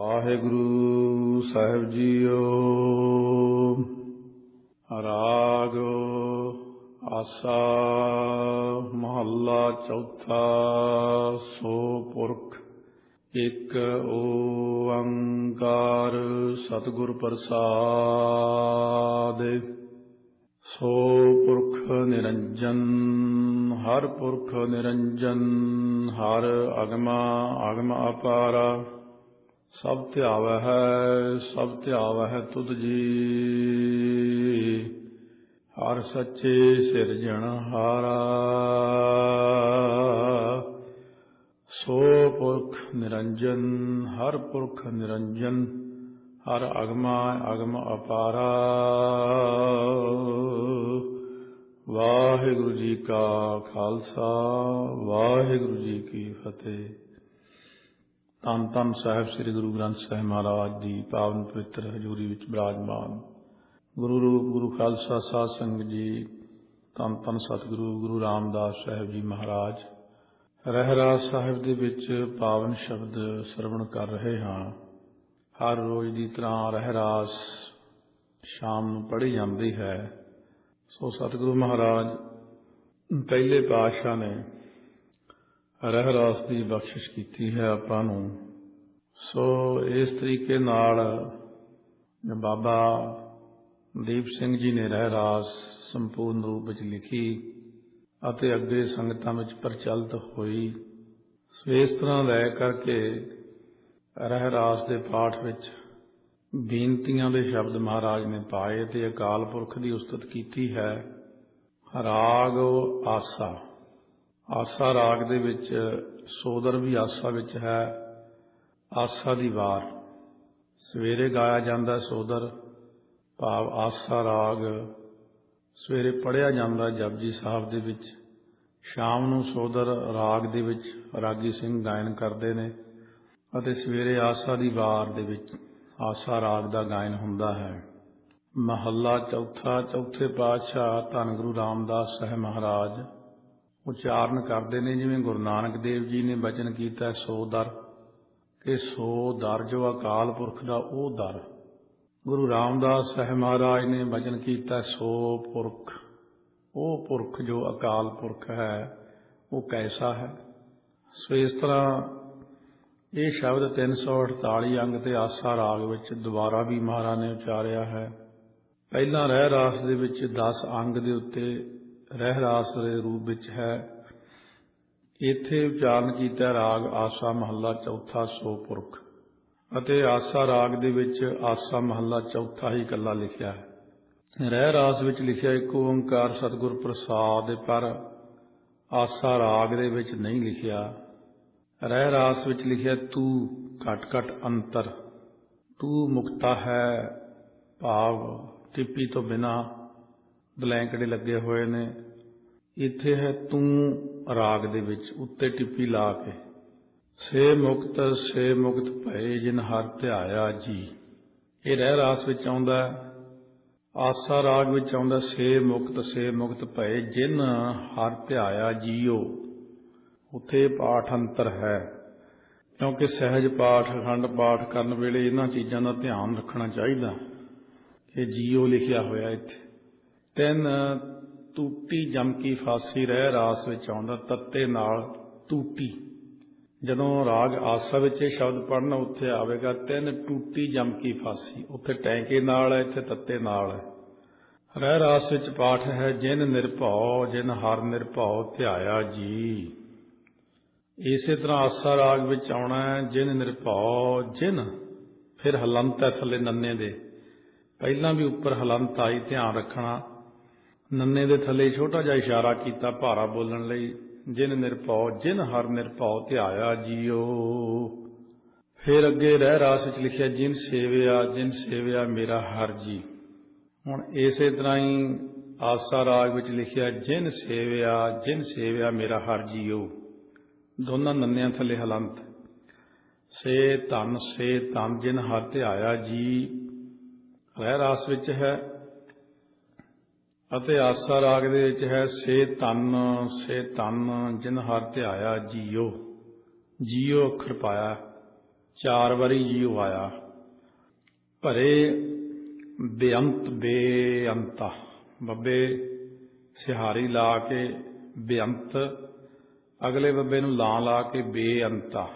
ਵਾਹਿਗੁਰੂ ਸਾਹਿਬ JIO. ਰਾਗ ਆਸਾ ਮਹੱਲਾ ਚੌਥਾ ਸੋ ਪੁਰਖ ਇਕ ਓੰਕਾਰ ਸਤਿਗੁਰ ਪ੍ਰਸਾਦ। ਸੋ ਪੁਰਖ ਨਿਰੰਜਨ, ਹਰ ਪੁਰਖ ਨਿਰੰਜਨ, ਹਰ ਅਗਮਾ ਅਗਮ ਅਪਾਰਾ। ਸਭ ਧਿਆਵੈ ਹੈ ਸਭ ਧਿਆਵੈ ਹੈ ਤੁਧ ਜੀ। ਹਰ ਸੱਚੇ ਸਿਰਜਣ ਹਾਰਾ। ਸੋ ਪੁਰਖ ਨਿਰੰਜਨ, ਹਰ ਪੁਰਖ ਨਿਰੰਜਨ, ਹਰ ਅਗਮਾ, ਅਗਮ ਅਪਾਰਾ। ਵਾਹਿਗੁਰੂ ਜੀ ਕਾ ਖਾਲਸਾ, ਵਾਹਿਗੁਰੂ ਜੀ ਕੀ ਫਤਿਹ। ਧੰਨ ਧੰਨ ਸਾਹਿਬ ਸ੍ਰੀ ਗੁਰੂ ਗ੍ਰੰਥ ਸਾਹਿਬ ਮਹਾਰਾਜ ਦੀ ਪਾਵਨ ਪਵਿੱਤਰ ਹਜ਼ੂਰੀ ਵਿੱਚ ਬਿਰਾਜਮਾਨ। ਗੁਰੂ ਰੂਪ, ਗੁਰੂ ਖਾਲਸਾ, ਸਾਧ ਸੰਗਤ ਜੀ ਧੰਨ ਧੰਨ ਸਤਿਗੁਰੂ, ਗੁਰੂ ਰਾਮਦਾਸ ਸਾਹਿਬ ਜੀ ਮਹਾਰਾਜ। ਰਹਿਰਾਸ ਸਾਹਿਬ ਦੇ ਵਿੱਚ ਪਾਵਨ ਸ਼ਬਦ ਸਰਵਣ ਕਰ ਰਹੇ ਹਾਂ। ਹਰ ਰੋਜ਼ ਦੀ ਤਰ੍ਹਾਂ ਰਹਿਰਾਸ ਸ਼ਾਮ ਨੂੰ ਪੜ੍ਹੀ ਜਾਂਦੀ ਹੈ। ਸੋ ਸਤਿਗੁਰੂ ਮਹਾਰਾਜ, ਪਹਿਲੇ ਪਾਤਸ਼ਾਹ ਨੇ ਰਹਿਰਾਸ ਦੀ ਬਖਸ਼ਿਸ਼ ਕੀਤੀ ਹੈ ਆਪਾਂ ਨੂੰ। ਸੋ ਇਸ ਤਰੀਕੇ ਨਾਲ ਬਾਬਾ ਦੀਪ ਸਿੰਘ ਜੀ ਨੇ ਰਹਿਰਾਸ ਸੰਪੂਰਨ ਰੂਪ ਵਿੱਚ ਲਿਖੀ ਅਤੇ ਅੱਗੇ ਸੰਗਤਾਂ ਵਿੱਚ ਪ੍ਰਚਲਿਤ ਹੋਈ, ਸੋ ਇਸ ਤਰ੍ਹਾਂ ਲੈ ਕਰਕੇ ਰਹਿਰਾਸ ਦੇ ਪਾਠ ਵਿੱਚ ਬੇਨਤੀਆਂ ਦੇ ਸ਼ਬਦ ਮਹਾਰਾਜ ਨੇ ਪਾਏ ਤੇ ਅਕਾਲ ਪੁਰਖ ਦੀ ਉਸਤਤ ਕੀਤੀ ਹੈ। ਰਾਗ ਆਸਾ। ਆਸਾ ਰਾਗ ਦੇ ਵਿੱਚ ਸੋਦਰ ਵੀ ਆਸਾ ਵਿੱਚ ਹੈ, ਆਸਾ ਦੀ ਵਾਰ। ਸਵੇਰੇ ਗਾਇਆ ਜਾਂਦਾ ਸੋਦਰ, ਭਾਵ ਆਸਾ ਰਾਗ। ਸਵੇਰੇ ਪੜਿਆ ਜਾਂਦਾ ਜਪਜੀ ਸਾਹਿਬ ਦੇ ਵਿੱਚ। ਸ਼ਾਮ ਨੂੰ ਸੋਦਰ ਰਾਗ ਦੇ ਵਿੱਚ ਰਾਗੀ ਸਿੰਘ ਗਾਇਨ ਕਰਦੇ ਨੇ ਅਤੇ ਸਵੇਰੇ ਆਸਾ ਦੀ ਵਾਰ ਦੇ ਵਿੱਚ ਆਸਾ ਰਾਗ ਦਾ ਗਾਇਨ ਹੁੰਦਾ ਹੈ। ਮਹੱਲਾ ਚੌਥਾ, ਚੌਥੇ ਪਾਤਸ਼ਾਹ ਧੰਨ ਗੁਰੂ ਰਾਮਦਾਸ ਸਾਹਿਬ ਮਹਾਰਾਜ। ਉਚਾਰਨ ਕਰਦੇ ਨੇ, ਜਿਵੇਂ ਗੁਰੂ ਨਾਨਕ ਦੇਵ ਜੀ ਨੇ ਬਚਨ ਕੀਤਾ, ਸੋ ਦਰ। ਕਿ ਸੋ ਦਰ ਜੋ ਅਕਾਲ ਪੁਰਖ ਦਾ, ਉਹ ਦਰ। ਗੁਰੂ ਰਾਮਦਾਸ ਸਾਹਿਬ ਮਹਾਰਾਜ ਨੇ ਬਚਨ ਕੀਤਾ, ਸੋ ਪੁਰਖ। ਉਹ ਪੁਰਖ ਜੋ ਅਕਾਲ ਪੁਰਖ ਹੈ, ਉਹ ਕੈਸਾ ਹੈ? ਸੋ ਇਸ ਤਰ੍ਹਾਂ ਇਹ ਸ਼ਬਦ 348 ਅੰਗ ਤੇ ਆਸਾ ਰਾਗ ਵਿੱਚ ਦੁਬਾਰਾ ਵੀ ਮਹਾਰਾਜ ਨੇ ਉਚਾਰਿਆ ਹੈ। ਪਹਿਲਾਂ ਰਹਿ ਰਾਸ ਦੇ ਵਿੱਚ 10 ਅੰਗ ਦੇ ਉੱਤੇ ਰਹਿ ਰਾਸ ਦੇ ਰੂਪ ਵਿੱਚ ਹੈ। ਇੱਥੇ ਉਚਾਰਨ ਕੀਤਾ ਰਾਗ ਆਸਾ ਮਹੱਲਾ ਚੌਥਾ ਸੋ ਪੁਰਖ ਅਤੇ ਆਸਾ ਰਾਗ ਦੇ ਵਿੱਚ ਆਸਾ ਮਹੱਲਾ ਚੌਥਾ ਹੀ ਇਕੱਲਾ ਲਿਖਿਆ ਹੈ। ਰਹਿ ਰਾਸ ਵਿੱਚ ਲਿਖਿਆ ਇੱਕ ਓੰਕਾਰ ਸਤਿਗੁਰ ਪ੍ਰਸਾਦ, ਪਰ ਆਸਾ ਰਾਗ ਦੇ ਵਿੱਚ ਨਹੀਂ ਲਿਖਿਆ। ਰਹਿ ਰਾਸ ਵਿੱਚ ਲਿਖਿਆ ਤੂੰ ਘਟ ਘਟ ਅੰਤਰ। ਤੂੰ ਮੁਕਤਾ ਹੈ ਭਾਵ ਟਿੱਪੀ ਤੋਂ ਬਿਨਾ ਬਲੈਂਕੜੇ ਲੱਗੇ ਹੋਏ ਨੇ। ਇੱਥੇ ਹੈ ਤੂੰ ਰਾਗ ਦੇ ਵਿੱਚ, ਉੱਤੇ ਟਿੱਪੀ ਲਾ ਕੇ। ਸੇ ਮੁਕਤ ਸੇ ਮੁਕਤ ਭਏ ਜਿਨ ਹਰ ਧਿਆਇਆ ਜੀ। ਇਹ ਰਹਿ ਰਾਸ ਵਿੱਚ ਆਉਂਦਾ ਆਸਾ ਰਾਗ ਵਿੱਚ ਆਉਂਦਾ ਸੇ ਮੁਕਤ ਸੇ ਮੁਕਤ ਭਏ ਜਿਨ ਹਰ ਧਿਆਇਆ ਜੀਓ। ਉੱਥੇ ਪਾਠ ਅੰਤਰ ਹੈ। ਕਿਉਂਕਿ ਸਹਿਜ ਪਾਠ, ਅਖੰਡ ਪਾਠ ਕਰਨ ਵੇਲੇ ਇਹਨਾਂ ਚੀਜ਼ਾਂ ਦਾ ਧਿਆਨ ਰੱਖਣਾ ਚਾਹੀਦਾ। ਕਿ ਜੀਓ ਲਿਖਿਆ ਹੋਇਆ ਇੱਥੇ। ਤਿੰਨ ਟੂਟੀ ਜਮਕੀ ਫਾਸੀ ਰਹਿ ਰਾਸ ਵਿੱਚ ਆਉਂਦਾ, ਤੱਤੇ ਨਾਲ ਟੂਟੀ ਜਦੋਂ ਰਾਗ ਆਸਾ ਵਿੱਚ ਇਹ ਸ਼ਬਦ ਪੜਨਾ ਉੱਥੇ ਆਵੇਗਾ, ਤਿੰਨ ਟੂਟੀ ਜਮਕੀ ਫਾਸੀ। ਉੱਥੇ ਟੈਂਕੇ ਨਾਲ ਹੈ, ਇੱਥੇ ਤੱਤੇ ਨਾਲ ਹੈ। ਰਹਿ ਰਾਸ ਵਿੱਚ ਪਾਠ ਹੈ, ਜਿਨ ਨਿਰਭਉ, ਜਿਨ ਹਰ ਨਿਰਭਉ ਧਿਆਇਆ ਜੀ। ਇਸੇ ਤਰ੍ਹਾਂ ਆਸਾ ਰਾਗ ਵਿੱਚ ਆਉਣਾ ਹੈ, ਜਿਨ ਨਿਰਭਉ, ਜਿਨ ਫਿਰ ਹਲੰਤ ਹੈ ਥੱਲੇ ਨੰਨੇ ਦੇ। ਪਹਿਲਾਂ ਵੀ ਉੱਪਰ ਹਲੰਤ ਆਈ, ਧਿਆਨ ਰੱਖਣਾ। ਨੰਨੇ ਦੇ ਥੱਲੇ ਛੋਟਾ ਜਿਹਾ ਇਸ਼ਾਰਾ ਕੀਤਾ ਭਾਰਾ ਬੋਲਣ ਲਈ, ਜਿਨ ਨਿਰਭਉ, ਜਿਨ ਹਰ ਨਿਰਭਉ ਧਿਆਇਆ ਜੀਓ। ਫਿਰ ਅੱਗੇ ਰਹਿ ਰਾਸ ਵਿੱਚ ਲਿਖਿਆ, ਜਿਨ ਸੇਵਿਆ ਜਿਨ ਸੇਵਿਆ ਮੇਰਾ ਹਰ ਜੀ। ਹੁਣ ਇਸੇ ਤਰ੍ਹਾਂ ਹੀ ਆਸਾ ਰਾਗ ਵਿੱਚ ਲਿਖਿਆ, ਜਿਨ ਸੇਵਿਆ ਜਿਨ ਸੇਵਿਆ ਮੇਰਾ ਹਰ ਜੀਓ। ਦੋਨਾਂ ਨੰਨਿਆਂ ਥੱਲੇ ਹਲੰਤ। ਸੇ ਧਨ ਸੇ ਧਨ ਜਿਨ ਹਰ ਧਿਆਇਆ ਜੀ। ਰਹਿ ਰਾਸ ਵਿੱਚ ਹੈ ਅਤੇ ਆਸਾ ਰਾਗ ਦੇ ਵਿੱਚ ਹੈ, ਸੇ ਤਨ ਸੇ ਤਨ ਜਿਨ ਹਰ ਧਿਆਇਆ ਜੀਓ। ਜੀਓ ਅੱਖਰ ਪਾਇਆ, ਚਾਰ ਵਾਰੀ ਜੀਉ ਆਇਆ। ਭਰੇ ਬੇਅੰਤ ਬੇਅੰਤਾ, ਬੱਬੇ ਸਿਹਾਰੀ ਲਾ ਕੇ ਬੇਅੰਤ, ਅਗਲੇ ਬੱਬੇ ਨੂੰ ਲਾ ਲਾ ਕੇ ਬੇਅੰਤਾ।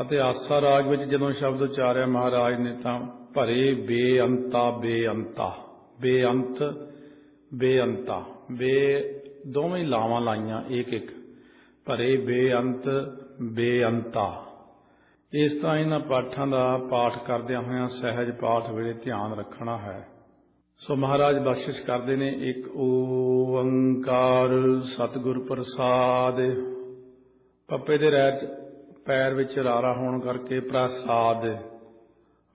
ਅਤੇ ਆਸਾ ਰਾਗ ਵਿੱਚ ਜਦੋਂ ਸ਼ਬਦ ਉਚਾਰਿਆ ਮਹਾਰਾਜ ਨੇ ਤਾਂ ਭਰੇ ਬੇਅੰਤਾ ਬੇਅੰਤਾ, ਬੇਅੰਤ ਬੇਅੰਤਾ। ਬੇ, ਦੋਵੇਂ ਲਾਵਾਂ ਲਾਈਆਂ ਇੱਕ ਇੱਕ ਭਰੇ ਬੇਅੰਤ, ਬੇਅੰਤਾ। ਇਸ ਤਰ੍ਹਾਂ ਇਹਨਾਂ ਪਾਠਾਂ ਦਾ ਪਾਠ ਕਰਦਿਆਂ ਹੋਇਆਂ ਸਹਿਜ ਪਾਠ ਵੇਲੇ ਧਿਆਨ ਰੱਖਣਾ ਹੈ। ਸੋ ਮਹਾਰਾਜ ਬਖਸ਼ਿਸ਼ ਕਰਦੇ ਨੇ, ਇੱਕ ਓੰਕਾਰ ਸਤਿਗੁਰ ਪ੍ਰਸਾਦ। ਪੱਪੇ ਦੇ ਰਹਿਤ ਪੈਰ ਵਿੱਚ ਰਾਰਾ ਹੋਣ ਕਰਕੇ ਪ੍ਰਸਾਦ।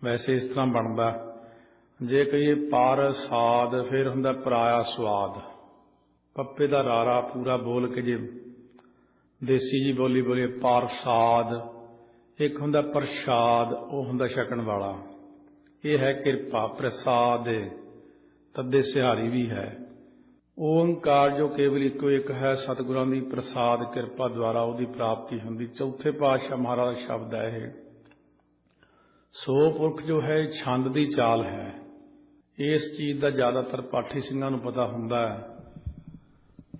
ਵੈਸੇ ਇਸ ਤਰ੍ਹਾਂ ਬਣਦਾ। ਜੇ ਕਹੀਏ ਪਰ ਸਾਦ, ਫਿਰ ਹੁੰਦਾ ਪਰਾਇਆ ਸਵਾਦ। ਪੱਪੇ ਦਾ ਰਾਰਾ ਪੂਰਾ ਬੋਲ ਕੇ ਜੇ ਦੇਸੀ ਜੀ ਬੋਲੀ ਬੋਲੀਏ ਪ੍ਰਸਾਦ ਇੱਕ ਹੁੰਦਾ ਪ੍ਰਸ਼ਾਦ, ਉਹ ਹੁੰਦਾ ਛਕਣ ਵਾਲਾ। ਇਹ ਹੈ ਕਿਰਪਾ, ਪ੍ਰਸਾਦ ਤੱਦੇ ਸਿਹਾਰੀ ਵੀ ਹੈ। ਓੰਕਾਰ ਜੋ ਕੇਵਲ ਇੱਕੋ ਇੱਕ ਹੈ, ਸਤਿਗੁਰਾਂ ਦੀ ਪ੍ਰਸਾਦ ਕਿਰਪਾ ਦੁਆਰਾ ਉਹਦੀ ਪ੍ਰਾਪਤੀ ਹੁੰਦੀ। ਚੌਥੇ ਪਾਤਸ਼ਾਹ ਮਹਾਰਾਜ ਦਾ ਸ਼ਬਦ ਹੈ ਇਹ, ਸੋ ਪੁਰਖ ਜੋ ਹੈ, ਛੰਦ ਦੀ ਚਾਲ ਹੈ। ਇਸ ਚੀਜ਼ ਦਾ ਜ਼ਿਆਦਾਤਰ ਪਾਠੀ ਸਿੰਘਾਂ ਨੂੰ ਪਤਾ ਹੁੰਦਾ ਹੈ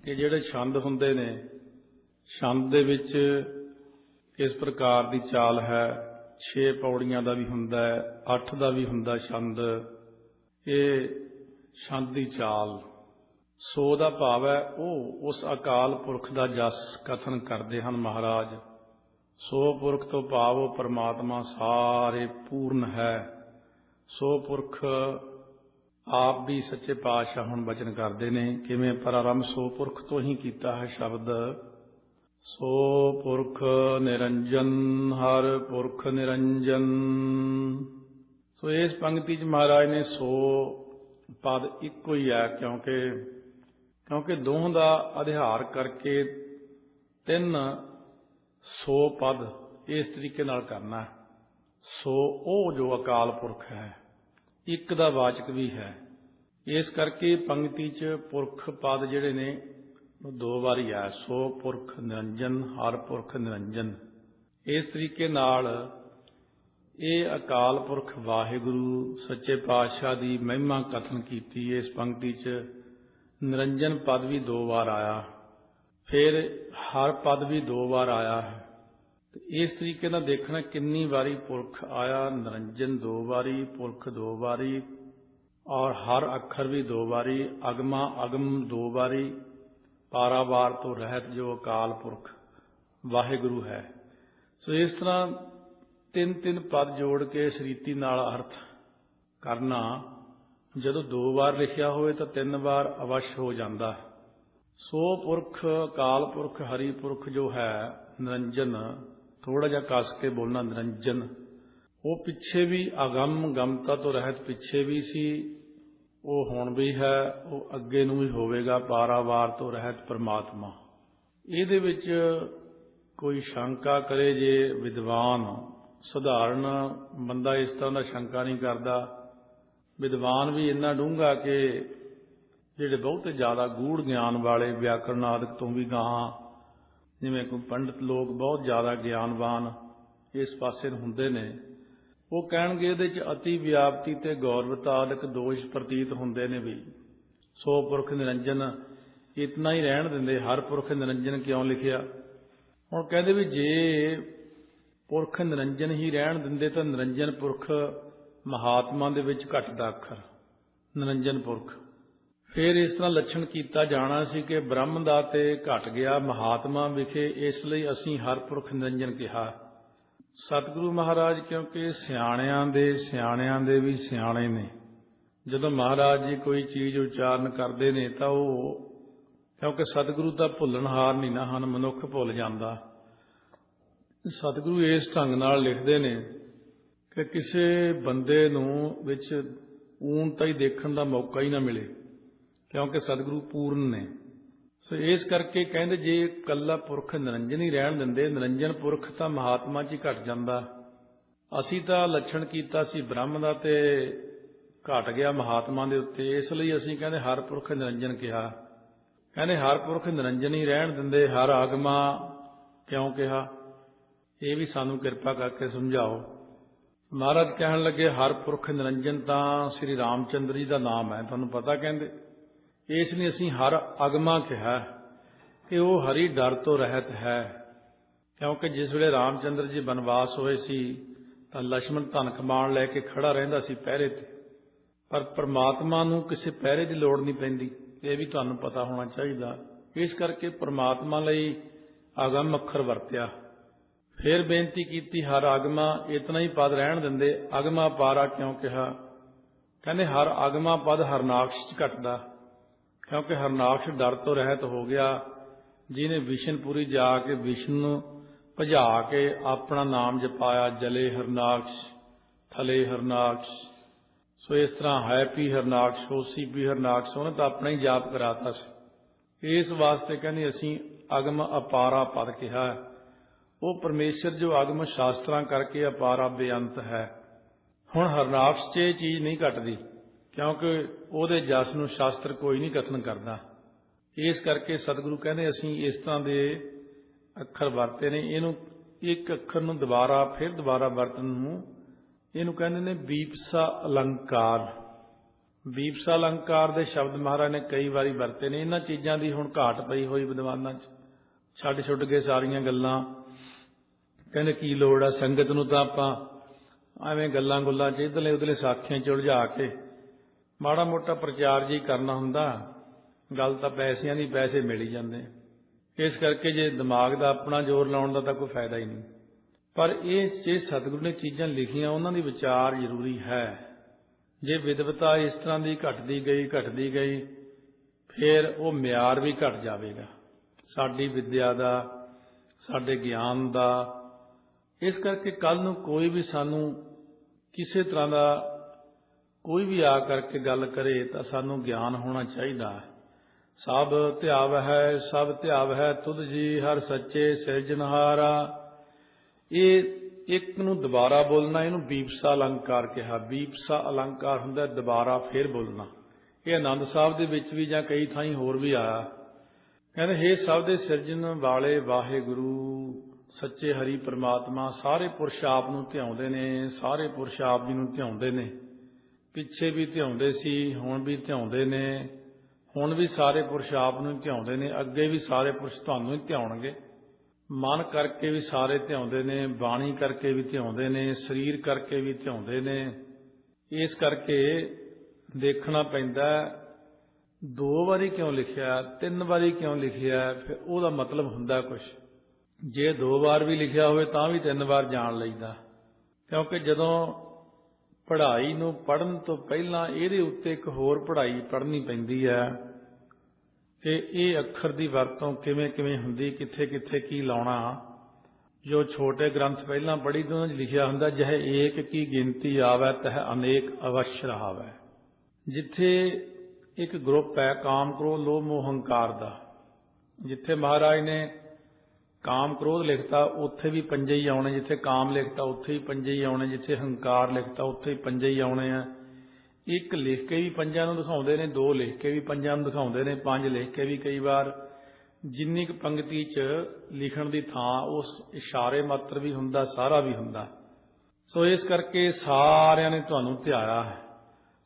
ਕਿ ਜਿਹੜੇ ਛੰਦ ਹੁੰਦੇ ਨੇ, ਛੰਦ ਦੇ ਵਿੱਚ ਕਿਸ ਪ੍ਰਕਾਰ ਦੀ ਚਾਲ ਹੈ 6 ਪੌੜੀਆਂ ਦਾ ਵੀ ਹੁੰਦਾ ਹੈ 8 ਦਾ ਵੀ ਹੁੰਦਾ ਛੰਦ। ਇਹ ਛੰਦ ਦੀ ਚਾਲ। ਸੋ ਦਾ ਭਾਵ ਹੈ, ਉਹ ਉਸ ਅਕਾਲ ਪੁਰਖ ਦਾ ਜਸ ਕਥਨ ਕਰਦੇ ਹਨ ਮਹਾਰਾਜ। ਸੋ ਪੁਰਖ ਤੋਂ ਭਾਵ ਉਹ ਪਰਮਾਤਮਾ ਸਾਰੇ ਪੂਰਨ ਹੈ। ਸੋ ਪੁਰਖ ਆਪ ਵੀ ਸੱਚੇ ਪਾਤਸ਼ਾਹ ਹੁਣ ਬਚਨ ਕਰਦੇ ਨੇ। ਕਿਵੇਂ ਪ੍ਰਾਰੰਭ ਸੋ ਪੁਰਖ ਤੋਂ ਹੀ ਕੀਤਾ ਹੈ ਸ਼ਬਦ। ਸੋ ਪੁਰਖ ਨਿਰੰਜਨ, ਹਰ ਪੁਰਖ ਨਿਰੰਜਨ। ਸੋ ਇਸ ਪੰਕਤੀ 'ਚ ਮਹਾਰਾਜ ਨੇ ਸੋ ਪਦ ਇੱਕੋ ਹੀ ਹੈ, ਕਿਉਂਕਿ ਕਿਉਂਕਿ ਦੋਹਾਂ ਦਾ ਅਧਿਹਾਰ ਕਰਕੇ ਤਿੰਨ ਸੋ ਪਦ ਇਸ ਤਰੀਕੇ ਨਾਲ ਕਰਨਾ ਹੈ। ਸੋ ਉਹ ਜੋ ਅਕਾਲ ਪੁਰਖ ਹੈ। ਇੱਕ ਦਾ ਵਾਚਕ ਵੀ ਹੈ। ਇਸ ਕਰਕੇ ਪੰਕਤੀ 'ਚ ਪੁਰਖ ਪਦ ਜਿਹੜੇ ਨੇ, ਉਹ ਦੋ ਵਾਰੀ ਆ ਸੋ ਪੁਰਖ ਨਿਰੰਜਨ, ਹਰ ਪੁਰਖ ਨਿਰੰਜਨ। ਇਸ ਤਰੀਕੇ ਨਾਲ ਇਹ ਅਕਾਲ ਪੁਰਖ ਵਾਹਿਗੁਰੂ, ਸੱਚੇ ਪਾਤਸ਼ਾਹ ਦੀ ਮਹਿਮਾ ਕਥਨ ਕੀਤੀ। ਇਸ ਪੰਕਤੀ 'ਚ ਨਿਰੰਜਨ ਪਦ ਵੀ ਦੋ ਵਾਰ ਆਇਆ। ਫਿਰ ਹਰ ਪਦ ਵੀ ਦੋ ਵਾਰ ਆਇਆ ਹੈ। ਇਸ ਤਰੀਕੇ ਨਾਲ ਦੇਖਣਾ ਕਿੰਨੀ ਵਾਰੀ ਪੁਰਖ ਆਇਆ, ਨਿਰੰਜਨ ਦੋ ਵਾਰੀ, ਪੁਰਖ ਦੋ ਵਾਰੀ, ਔਰ ਹਰ ਅੱਖਰ ਵੀ ਦੋ ਵਾਰੀ, ਅਗਮਾ ਅਗਮ ਦੋ ਵਾਰੀ, ਪਾਰਾਵਾਰ ਤੋਂ ਰਹਿਤ ਜੋ ਅਕਾਲ ਪੁਰਖ ਵਾਹਿਗੁਰੂ ਹੈ। ਸੋ ਇਸ ਤਰ੍ਹਾਂ ਤਿੰਨ ਤਿੰਨ ਪਦ ਜੋੜ ਕੇ ਸਰੀਤੀ ਨਾਲ ਅਰਥ ਕਰਨਾ, ਜਦੋਂ ਦੋ ਵਾਰ ਲਿਖਿਆ ਹੋਵੇ ਤਾਂ ਤਿੰਨ ਵਾਰ ਅਵਸ਼ ਹੋ ਜਾਂਦਾ ਸੋ ਪੁਰਖ, ਅਕਾਲ ਪੁਰਖ, ਹਰੀ ਪੁਰਖ ਜੋ ਹੈ, ਨਿਰੰਜਨ ਥੋੜਾ ਜਿਹਾ ਕੱਸ ਕੇ ਬੋਲਣਾ ਨਿਰੰਜਨ। ਉਹ ਪਿੱਛੇ ਵੀ ਅਗੰਮ ਗਮਤਾ ਤੋਂ ਰਹਿਤ ਪਿੱਛੇ ਵੀ ਸੀ। ਉਹ ਹੁਣ ਵੀ ਹੈ, ਉਹ ਅੱਗੇ ਨੂੰ ਵੀ ਹੋਵੇਗਾ ਪਾਰਾਵਾਰ ਤੋਂ ਰਹਿਤ ਪ੍ਰਮਾਤਮਾ। ਇਹਦੇ ਵਿੱਚ ਕੋਈ ਸ਼ੰਕਾ ਕਰੇ ਜੇ ਵਿਦਵਾਨ। ਸਧਾਰਨ ਬੰਦਾ ਇਸ ਤਰ੍ਹਾਂ ਦਾ ਸ਼ੰਕਾ ਨਹੀਂ ਕਰਦਾ। ਵਿਦਵਾਨ ਵੀ ਇੰਨਾ ਡੂੰਘਾ ਕਿ ਜਿਹੜੇ ਬਹੁਤੇ ਜ਼ਿਆਦਾ ਗੂੜ ਗਿਆਨ ਵਾਲੇ ਵਿਆਕਰਣ ਆਦਿਕ ਤੋਂ ਵੀ ਗਾਹਾਂ ਜਿਵੇਂ ਕੋਈ ਪੰਡਿਤ ਲੋਕ ਬਹੁਤ ਜ਼ਿਆਦਾ ਗਿਆਨਵਾਨ ਇਸ ਪਾਸੇ ਨੂੰ ਹੁੰਦੇ ਨੇ, ਉਹ ਕਹਿਣਗੇ ਇਹਦੇ ਚ ਅਤੀ ਵਿਆਪਤੀ ਤੇ ਗੌਰਵਤਾ ਦੋਸ਼ ਪ੍ਰਤੀਤ ਹੁੰਦੇ ਨੇ ਵੀ। ਸੋ ਪੁਰਖ ਨਿਰੰਜਨ ਇਤਨਾ ਹੀ ਰਹਿਣ ਦਿੰਦੇ, ਹਰ ਪੁਰਖ ਨਿਰੰਜਨ ਕਿਉਂ ਲਿਖਿਆ? ਹੁਣ ਕਹਿੰਦੇ ਵੀ ਜੇ ਪੁਰਖ ਨਿਰੰਜਨ ਹੀ ਰਹਿਣ ਦਿੰਦੇ ਤਾਂ ਨਿਰੰਜਨ ਪੁਰਖ ਮਹਾਤਮਾ ਦੇ ਵਿੱਚ ਘਟਦਾ ਅੱਖਰ, ਨਿਰੰਜਨ ਪੁਰਖ। ਫਿਰ ਇਸ ਤਰ੍ਹਾਂ ਲੱਛਣ ਕੀਤਾ ਜਾਣਾ ਸੀ ਕਿ ਬ੍ਰਹਮ ਦਾ ਤੇ ਘਟ ਗਿਆ ਮਹਾਤਮਾ ਵਿਖੇ, ਇਸ ਲਈ ਅਸੀਂ ਹਰ ਪੁਰਖ ਨਿਰੰਜਨ ਕਿਹਾ। ਸਤਿਗੁਰੂ ਮਹਾਰਾਜ, ਕਿਉਂਕਿ ਸਿਆਣਿਆਂ ਦੇ ਸਿਆਣਿਆਂ ਦੇ ਵੀ ਸਿਆਣੇ ਨੇ। ਜਦੋਂ ਮਹਾਰਾਜ ਜੀ ਕੋਈ ਚੀਜ਼ ਉਚਾਰਨ ਕਰਦੇ ਨੇ ਤਾਂ ਉਹ, ਕਿਉਂਕਿ ਸਤਿਗੁਰੂ ਤਾਂ ਭੁੱਲਣਹਾਰ ਨਹੀਂ ਨਾ ਹਨ, ਮਨੁੱਖ ਭੁੱਲ ਜਾਂਦਾ। ਸਤਿਗੁਰੂ ਇਸ ਢੰਗ ਨਾਲ ਲਿਖਦੇ ਨੇ ਕਿ ਕਿਸੇ ਬੰਦੇ ਨੂੰ ਵਿੱਚ ਊਣਤਾ ਹੀ ਦੇਖਣ ਦਾ ਮੌਕਾ ਹੀ ਨਾ ਮਿਲੇ। ਕਿਉਂਕਿ ਸਤਿਗੁਰੂ ਪੂਰਨ ਨੇ। ਸੋ ਇਸ ਕਰਕੇ ਕਹਿੰਦੇ ਜੇ ਕੱਲਾ ਪੁਰਖ ਨਿਰੰਜਨ ਹੀ ਰਹਿਣ ਦਿੰਦੇ, ਨਿਰੰਜਨ ਪੁਰਖ ਤਾਂ ਮਹਾਤਮਾ 'ਚ ਹੀ ਘਟ ਜਾਂਦਾ। ਅਸੀਂ ਤਾਂ ਲੱਛਣ ਕੀਤਾ ਸੀ ਬ੍ਰਹਮ ਦਾ ਤੇ ਘਟ ਗਿਆ ਮਹਾਤਮਾ ਦੇ ਉੱਤੇ। ਇਸ ਲਈ ਅਸੀਂ ਕਹਿੰਦੇ ਹਰ ਪੁਰਖ ਨਿਰੰਜਨ ਕਿਹਾ। ਕਹਿੰਦੇ ਹਰ ਪੁਰਖ ਨਿਰੰਜਨ ਹੀ ਰਹਿਣ ਦਿੰਦੇ, ਹਰ ਆਗਮਾ ਕਿਉਂ ਕਿਹਾ? ਇਹ ਵੀ ਸਾਨੂੰ ਕਿਰਪਾ ਕਰਕੇ ਸਮਝਾਓ। ਮਹਾਰਾਜ ਕਹਿਣ ਲੱਗੇ ਹਰ ਪੁਰਖ ਨਿਰੰਜਨ ਤਾਂ ਸ੍ਰੀ ਰਾਮਚੰਦਰ ਜੀ ਦਾ ਨਾਮ ਹੈ, ਤੁਹਾਨੂੰ ਪਤਾ ਕਹਿੰਦੇ। ਇਸ ਨੇ ਅਸੀਂ ਹਰ ਅਗਮਾ ਕਿਹਾ ਕਿ ਉਹ ਹਰੀ ਡਰ ਤੋਂ ਰਹਿਤ ਹੈ। ਕਿਉਂਕਿ ਜਿਸ ਵੇਲੇ ਰਾਮਚੰਦਰ ਜੀ ਬਨਵਾਸ ਹੋਏ ਸੀ, ਤਾਂ ਲక్ష్మణ ਧਨ ਕਮਾਣ ਲੈ ਕੇ ਖੜਾ ਰਹਿੰਦਾ ਸੀ ਪਹਿਰੇ ਤੇ। ਪਰ ਪ੍ਰਮਾਤਮਾ ਨੂੰ ਕਿਸੇ ਪਹਿਰੇ ਦੀ ਲੋੜ ਨਹੀਂ ਪੈਂਦੀ। ਇਹ ਵੀ ਤੁਹਾਨੂੰ ਪਤਾ ਹੋਣਾ ਚਾਹੀਦਾ। ਇਸ ਕਰਕੇ ਪ੍ਰਮਾਤਮਾ ਲਈ ਆਗਮ ਅੱਖਰ ਵਰਤਿਆ। ਫਿਰ ਬੇਨਤੀ ਕੀਤੀ, ਹਰ ਆਗਮਾ ਇਤਨਾ ਹੀ ਪਦ ਰਹਿਣ ਦਿੰਦੇ, ਅਗਮਾ ਪਾਰਾ ਕਿਉਂ ਕਿਹਾ? ਕਹਿੰਦੇ, ਹਰ ਆਗਮਾ ਪਦ ਹਰਨਾਕਸ਼ ਚ ਘਟਦਾ। ਕਿਉਂਕਿ ਹਰਨਾਕਸ਼ ਡਰ ਤੋਂ ਰਹਿਤ ਹੋ ਗਿਆ। ਜਿਹਨੇ ਵਿਸ਼ਨਪੁਰੀ ਜਾ ਕੇ ਵਿਸ਼ਨ ਨੂੰ ਭਜਾ ਕੇ ਆਪਣਾ ਨਾਮ ਜਪਾਇਆ, ਜਲੇ ਹਰਨਾਕਸ਼, ਥਲੇ ਹਰਨਾਕਸ਼। ਸੋ ਇਸ ਤਰ੍ਹਾਂ ਹੈ ਪੀ ਹਰਨਾਕਸ਼ ਹੋਸੀ ਪੀ ਹਰਨਾਕਸ਼, ਉਹਨੇ ਤਾਂ ਆਪਣਾ ਹੀ ਜਾਪ ਕਰਾਤਾ ਸੀ। ਇਸ ਵਾਸਤੇ ਕਹਿੰਦੇ ਅਸੀਂ ਅਗਮ ਅਪਾਰਾ ਪਦ ਕਿਹਾ ਉਹ ਪਰਮੇਸ਼ਰ ਜੋ ਅਗਮ ਸ਼ਾਸਤਰਾਂ ਕਰਕੇ ਅਪਾਰਾ ਬੇਅੰਤ ਹੈ। ਹੁਣ ਹਰਨਾਕਸ਼ 'ਚ ਇਹ ਚੀਜ਼ ਨਹੀਂ ਘਟਦੀ। ਕਿਉਂਕਿ ਉਹਦੇ ਜਸ ਨੂੰ ਸ਼ਾਸਤਰ ਕੋਈ ਨਹੀਂ ਕਥਨ ਕਰਦਾ। ਇਸ ਕਰਕੇ ਸਤਿਗੁਰੂ ਕਹਿੰਦੇ ਅਸੀਂ ਇਸ ਤਰ੍ਹਾਂ ਦੇ ਅੱਖਰ ਵਰਤੇ ਨੇ। ਇਹਨੂੰ ਇੱਕ ਅੱਖਰ ਨੂੰ ਦੁਬਾਰਾ, ਫਿਰ ਦੁਬਾਰਾ ਵਰਤਣ ਨੂੰ ਇਹਨੂੰ ਕਹਿੰਦੇ ਨੇ ਬੀਪਸਾ ਅਲੰਕਾਰ। ਬੀਪਸਾ ਅਲੰਕਾਰ ਦੇ ਸ਼ਬਦ ਮਹਾਰਾਜ ਨੇ ਕਈ ਵਾਰੀ ਵਰਤੇ ਨੇ। ਇਹਨਾਂ ਚੀਜ਼ਾਂ ਦੀ ਹੁਣ ਘਾਟ ਪਈ ਹੋਈ ਵਿਦਵਾਨਾਂ 'ਚ। ਛੱਡ ਛੁੱਟ ਕੇ ਸਾਰੀਆਂ ਗੱਲਾਂ। ਕਹਿੰਦੇ ਕੀ ਲੋੜ ਆ? ਸੰਗਤ ਨੂੰ ਤਾਂ ਆਪਾਂ ਐਵੇਂ ਗੱਲਾਂ ਗੁੱਲਾਂ ਚ ਇਧਰਲੇ ਉਧਰਲੇ ਸਾਖੀਆਂ ਚ ਉਲਝਾ ਕੇ ਮਾੜਾ ਮੋਟਾ ਪ੍ਰਚਾਰ ਜੀ ਕਰਨਾ ਹੁੰਦਾ, ਗੱਲ ਤਾਂ ਪੈਸਿਆਂ ਦੀ ਪੈਸੇ ਮਿਲ ਹੀ ਜਾਂਦੇ। ਇਸ ਕਰਕੇ ਜੇ ਦਿਮਾਗ ਦਾ ਆਪਣਾ ਜ਼ੋਰ ਲਾਉਣ ਦਾ ਤਾਂ ਕੋਈ ਫਾਇਦਾ ਹੀ ਨਹੀਂ। ਪਰ ਇਹ ਜੇ ਸਤਿਗੁਰੂ ਨੇ ਚੀਜ਼ਾਂ ਲਿਖੀਆਂ, ਉਹਨਾਂ ਦੀ ਵਿਚਾਰ ਜ਼ਰੂਰੀ ਹੈ। ਜੇ ਵਿਦਵਤਾ ਇਸ ਤਰ੍ਹਾਂ ਦੀ ਘਟਦੀ ਗਈ ਘਟਦੀ ਗਈ, ਫਿਰ ਉਹ ਮਿਆਰ ਵੀ ਘਟ ਜਾਵੇਗਾ। ਸਾਡੀ ਵਿਦਿਆ ਦਾ, ਸਾਡੇ ਗਿਆਨ ਦਾ। ਇਸ ਕਰਕੇ ਕੱਲ ਨੂੰ ਕੋਈ ਵੀ ਸਾਨੂੰ ਕਿਸੇ ਤਰ੍ਹਾਂ ਦਾ ਕੋਈ ਵੀ ਆ ਕਰਕੇ ਗੱਲ ਕਰੇ ਤਾਂ ਸਾਨੂੰ ਗਿਆਨ ਹੋਣਾ ਚਾਹੀਦਾ ਹੈ। ਸਭ ਧਿਆਵ ਹੈ, ਸਭ ਧਿਆਵ ਹੈ, ਤੁਧ ਜੀ ਹਰ ਸੱਚੇ ਸਿਰਜਣਹਾਰਾ। ਇਹ ਇੱਕ ਨੂੰ ਦੁਬਾਰਾ ਬੋਲਣਾ, ਇਹਨੂੰ ਬੀਪਸਾ ਅਲੰਕਾਰ ਕਿਹਾ। ਬੀਪਸਾ ਅਲੰਕਾਰ ਹੁੰਦਾ ਦੁਬਾਰਾ ਫੇਰ ਬੋਲਣਾ। ਇਹ ਆਨੰਦ ਸਾਹਿਬ ਦੇ ਵਿੱਚ ਵੀ ਜਾਂ ਕਈ ਥਾਈਂ ਹੋਰ ਵੀ ਆਇਆ। ਕਹਿੰਦੇ, ਹੇ ਸਭ ਦੇ ਸਿਰਜਣ ਵਾਲੇ ਵਾਹਿਗੁਰੂ, ਸੱਚੇ ਹਰੀ ਪ੍ਰਮਾਤਮਾ, ਸਾਰੇ ਪੁਰਸ਼ ਆਪ ਨੂੰ ਧਿਆਉਂਦੇ ਨੇ, ਸਾਰੇ ਪੁਰਸ਼ ਆਪ ਜੀ ਨੂੰ ਧਿਆਉਂਦੇ ਨੇ। ਪਿੱਛੇ ਵੀ ਧਿਆਉਂਦੇ ਸੀ, ਹੁਣ ਵੀ ਧਿਆਉਂਦੇ ਨੇ, ਹੁਣ ਵੀ ਸਾਰੇ ਪੁਰਸ਼ ਆਪ ਨੂੰ ਧਿਆਉਂਦੇ ਨੇ, ਅੱਗੇ ਵੀ ਸਾਰੇ ਪੁਰਸ਼ ਤੁਹਾਨੂੰ ਹੀ ਧਿਆਉਣਗੇ। ਮਨ ਕਰਕੇ ਵੀ ਸਾਰੇ ਧਿਆਉਂਦੇ ਨੇ, ਬਾਣੀ ਕਰਕੇ ਵੀ ਧਿਆਉਂਦੇ ਨੇ, ਸਰੀਰ ਕਰਕੇ ਵੀ ਧਿਆਉਂਦੇ ਨੇ। ਇਸ ਕਰਕੇ ਦੇਖਣਾ ਪੈਂਦਾ, ਦੋ ਵਾਰੀ ਕਿਉਂ ਲਿਖਿਆ, ਤਿੰਨ ਵਾਰੀ ਕਿਉਂ ਲਿਖਿਆ, ਫਿਰ ਉਹਦਾ ਮਤਲਬ ਹੁੰਦਾ ਕੁਝ ਜੇ ਦੋ ਵਾਰ ਵੀ ਲਿਖਿਆ ਹੋਵੇ ਤਾਂ ਵੀ ਤਿੰਨ ਵਾਰ ਜਾਣ ਲਈਦਾ। ਕਿਉਂਕਿ ਜਦੋਂ ਪੜ੍ਹਾਈ ਨੂੰ ਪੜਨ ਤੋਂ ਪਹਿਲਾਂ ਇਹਦੇ ਉੱਤੇ ਇੱਕ ਹੋਰ ਪੜ੍ਹਾਈ ਪੜ੍ਹਨੀ ਪੈਂਦੀ ਹੈ। ਕਿ ਇਹ ਅੱਖਰ ਦੀ ਵਰਤੋਂ ਕਿਵੇਂ ਕਿਵੇਂ ਹੁੰਦੀ, ਕਿੱਥੇ ਕਿੱਥੇ ਕੀ ਲਾਉਣਾ। ਜੋ ਛੋਟੇ ਗ੍ਰੰਥ ਪਹਿਲਾਂ ਪੜ੍ਹੀ ਤੋਂ ਲਿਖਿਆ ਹੁੰਦਾ, ਜਹ ਏਕ ਕੀ ਗਿਣਤੀ ਆਵੈ, ਤਹ ਅਨੇਕ ਅਵਸ਼ ਰਹਾਵੈ। ਜਿੱਥੇ ਇੱਕ ਗਰੁੱਪ ਹੈ, ਕਾਮ, ਕ੍ਰੋਧ, ਲੋਭ, ਮੋਹ, ਹੰਕਾਰ ਦਾ, ਜਿੱਥੇ ਮਹਾਰਾਜ ਨੇ ਕਾਮ ਕ੍ਰੋਧ ਲਿਖਤਾ, ਉੱਥੇ ਵੀ ਪੰਜੇ ਹੀ ਆਉਣੇ, ਜਿੱਥੇ ਕਾਮ ਲਿਖਤਾ, ਉੱਥੇ ਹੀ ਪੰਜੇ ਹੀ ਆਉਣੇ, ਜਿੱਥੇ ਹੰਕਾਰ ਲਿਖਤਾ, ਉੱਥੇ ਹੀ ਪੰਜੇ ਹੀ ਆਉਣੇ ਆ। ਇੱਕ ਲਿਖ ਕੇ ਵੀ ਪੰਜਾਂ ਨੂੰ ਦਿਖਾਉਂਦੇ ਨੇ, ਦੋ ਲਿਖ ਕੇ ਵੀ ਪੰਜਾਂ ਨੂੰ ਦਿਖਾਉਂਦੇ ਨੇ, ਪੰਜ ਲਿਖ ਕੇ ਵੀ ਕਈ ਵਾਰ। ਜਿੰਨੀ ਕੁ ਪੰਕਤੀ 'ਚ ਲਿਖਣ ਦੀ ਥਾਂ, ਉਸ ਇਸ਼ਾਰੇ ਮਾਤਰ ਵੀ ਹੁੰਦਾ, ਸਾਰਾ ਵੀ ਹੁੰਦਾ। ਸੋ ਇਸ ਕਰਕੇ ਸਾਰਿਆਂ ਨੇ ਤੁਹਾਨੂੰ ਧਿਆਇਆ ਹੈ।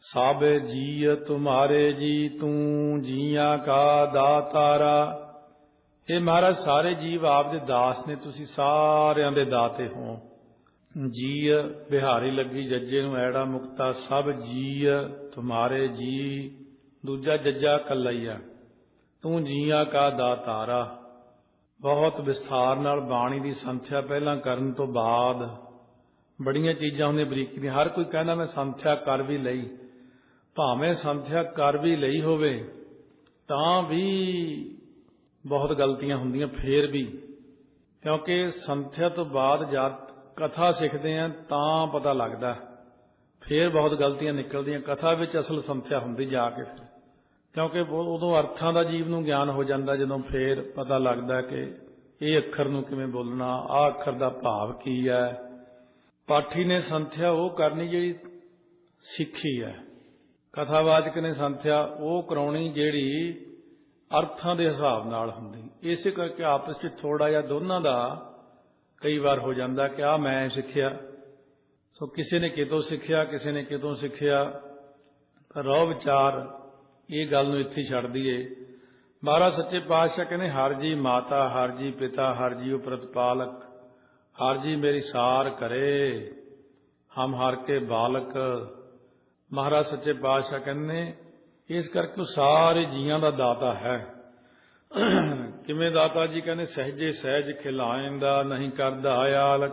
ਸਭ ਜੀਅ, ਤੁਮਾਰੇ ਜੀ, ਤੂੰ ਜੀਆਂ ਕਾ ਦਾਤਾਰਾ। ਇਹ ਮਹਾਰਾਜ ਸਾਰੇ ਜੀਵ ਆਪ ਦੇ ਦਾਸ ਨੇ, ਤੁਸੀਂ ਸਾਰਿਆਂ ਦੇ ਦਾਤੇ ਹੋ। ਜੀਅ ਬਿਹਾਰੀ ਲੱਗੀ, ਜੱਜੇ ਨੂੰ ਐੜਾ ਮੁਕਤਾ, ਸਭ ਜੀਅ ਤੁਮਾਰੇ ਜੀ। ਦੂਜਾ ਜੱਜਾ ਕੱਲਾ ਤੂੰ ਜੀਆ ਕਾ ਦਾਤਾਰਾ। ਬਹੁਤ ਵਿਸਥਾਰ ਨਾਲ ਬਾਣੀ ਦੀ ਸੰਥਿਆ ਪਹਿਲਾਂ ਕਰਨ ਤੋਂ ਬਾਅਦ ਬੜੀਆਂ ਚੀਜ਼ਾਂ ਹੁੰਦੀਆਂ ਬਰੀਕੀ ਦੀਆਂ ਹਰ ਕੋਈ ਕਹਿੰਦਾ, ਮੈਂ ਸੰਥਿਆ ਕਰ ਵੀ ਲਈ। ਭਾਵੇਂ ਸੰਥਿਆ ਕਰ ਵੀ ਲਈ ਹੋਵੇ, ਤਾਂ ਵੀ ਬਹੁਤ ਗਲਤੀਆਂ ਹੁੰਦੀਆਂ, ਫੇਰ ਵੀ। ਕਿਉਂਕਿ ਸੰਥਿਆ ਤੋਂ ਬਾਅਦ ਜਦ ਕਥਾ ਸਿੱਖਦੇ ਆ, ਤਾਂ ਪਤਾ ਲੱਗਦਾ। ਫੇਰ ਬਹੁਤ ਗਲਤੀਆਂ ਨਿਕਲਦੀਆਂ, ਕਥਾ ਵਿੱਚ ਅਸਲ ਸੰਥਿਆ ਹੁੰਦੀ ਜਾ ਕੇ ਫਿਰ। ਕਿਉਂਕਿ ਉਦੋਂ ਅਰਥਾਂ ਦਾ ਜੀਵ ਨੂੰ ਗਿਆਨ ਹੋ ਜਾਂਦਾ, ਜਦੋਂ ਫੇਰ ਪਤਾ ਲੱਗਦਾ ਕਿ ਇਹ ਅੱਖਰ ਨੂੰ ਕਿਵੇਂ ਬੋਲਣਾ, ਆਹ ਅੱਖਰ ਦਾ ਭਾਵ ਕੀ ਹੈ। ਪਾਠੀ ਨੇ ਸੰਥਿਆ ਉਹ ਕਰਨੀ ਜਿਹੜੀ ਸਿੱਖੀ ਹੈ। ਕਥਾਵਾਚਕ ਨੇ ਸੰਥਿਆ ਉਹ ਕਰਾਉਣੀ ਜਿਹੜੀ ਅਰਥਾਂ ਦੇ ਹਿਸਾਬ ਨਾਲ ਹੁੰਦੀ। ਇਸੇ ਕਰਕੇ ਆਪਸ ਵਿੱਚ ਥੋੜਾ ਜਿਹਾ ਦੋਨਾਂ ਦਾ ਕਈ ਵਾਰ ਹੋ ਜਾਂਦਾ ਕਿ ਆ ਮੈਂ ਸਿੱਖਿਆ, ਸੋ ਕਿਸੇ ਨੇ ਕਿਤੋਂ ਸਿੱਖਿਆ, ਕਿਸੇ ਨੇ ਕਿਤੋਂ ਸਿੱਖਿਆ ਰੋ ਵਿਚਾਰ ਇਹ ਗੱਲ ਨੂੰ ਇੱਥੇ ਹੀ ਛੱਡ ਦਈਏ। ਮਹਾਰਾਜ ਸੱਚੇ ਪਾਤਸ਼ਾਹ ਕਹਿੰਦੇ, ਹਰ ਜੀ ਮਾਤਾ, ਹਰ ਜੀ ਪਿਤਾ, ਹਰ ਜੀ ਪ੍ਰਤਪਾਲਕ ਹਰ ਜੀ ਮੇਰੀ ਸਾਰ ਕਰੇ, ਹਮ ਹਰ ਕੇ ਬਾਲਕ। ਮਹਾਰਾਜ ਸੱਚੇ ਪਾਤਸ਼ਾਹ ਕਹਿੰਦੇ ਇਸ ਕਰਕੇ ਉਹ ਸਾਰੇ ਜੀਆਂ ਦਾ ਦਾਤਾ ਹੈ। ਕਿਵੇਂ ਦਾਤਾ ਜੀ ਕਹਿੰਦੇ, ਸਹਜੇ ਸਹਿਜ ਖਿਲਾਇੰਦਾ, ਨਹੀਂ ਕਰਦਾ ਆਲਕ।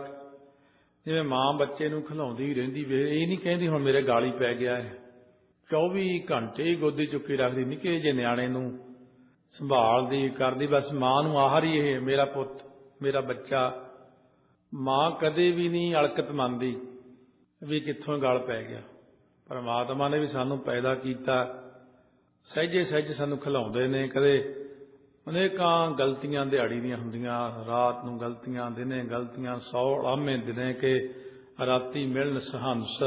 ਜਿਵੇਂ ਮਾਂ ਬੱਚੇ ਨੂੰ ਖਿਲਾਉਂਦੀ ਰਹਿੰਦੀ ਵੇ, ਇਹ ਨਹੀਂ ਕਹਿੰਦੀ ਹੁਣ ਮੇਰੇ ਗਾਲੀ ਪੈ ਗਿਆ ਹੈ। 24 ਘੰਟੇ ਗੋਦੀ ਚੁੱਕੀ ਰੱਖਦੀ, ਨਿੱਕੇ ਜੇ ਨਿਆਣੇ ਨੂੰ ਸੰਭਾਲਦੀ, ਕਰਦੀ, ਬਸ ਮਾਂ ਨੂੰ ਆਹਰ ਹੀ ਇਹ, ਮੇਰਾ ਪੁੱਤ, ਮੇਰਾ ਬੱਚਾ। ਮਾਂ ਕਦੇ ਵੀ ਨਹੀਂ ਅਲਕਤ ਮੰਨਦੀ ਵੀ ਕਿੱਥੋਂ ਗਲ ਪੈ ਗਿਆ। ਪਰਮਾਤਮਾ ਨੇ ਵੀ ਸਾਨੂੰ ਪੈਦਾ ਕੀਤਾ। ਸਹਿਜੇ ਸਹਿਜੇ ਸਾਨੂੰ ਖਿਲਾਉਂਦੇ ਨੇ, ਕਦੇ ਅਨੇਕਾਂ ਗਲਤੀਆਂ ਦਿਹਾੜੀ ਦੀਆਂ ਹੁੰਦੀਆਂ, ਰਾਤ ਨੂੰ ਗਲਤੀਆਂ ਦਿਨੇ ਗਲਤੀਆਂ, ਸੌ ਆਮੇ ਦਿਨੇ ਕੇ ਰਾਤੀ ਮਿਲਣ ਸਹੰਸ।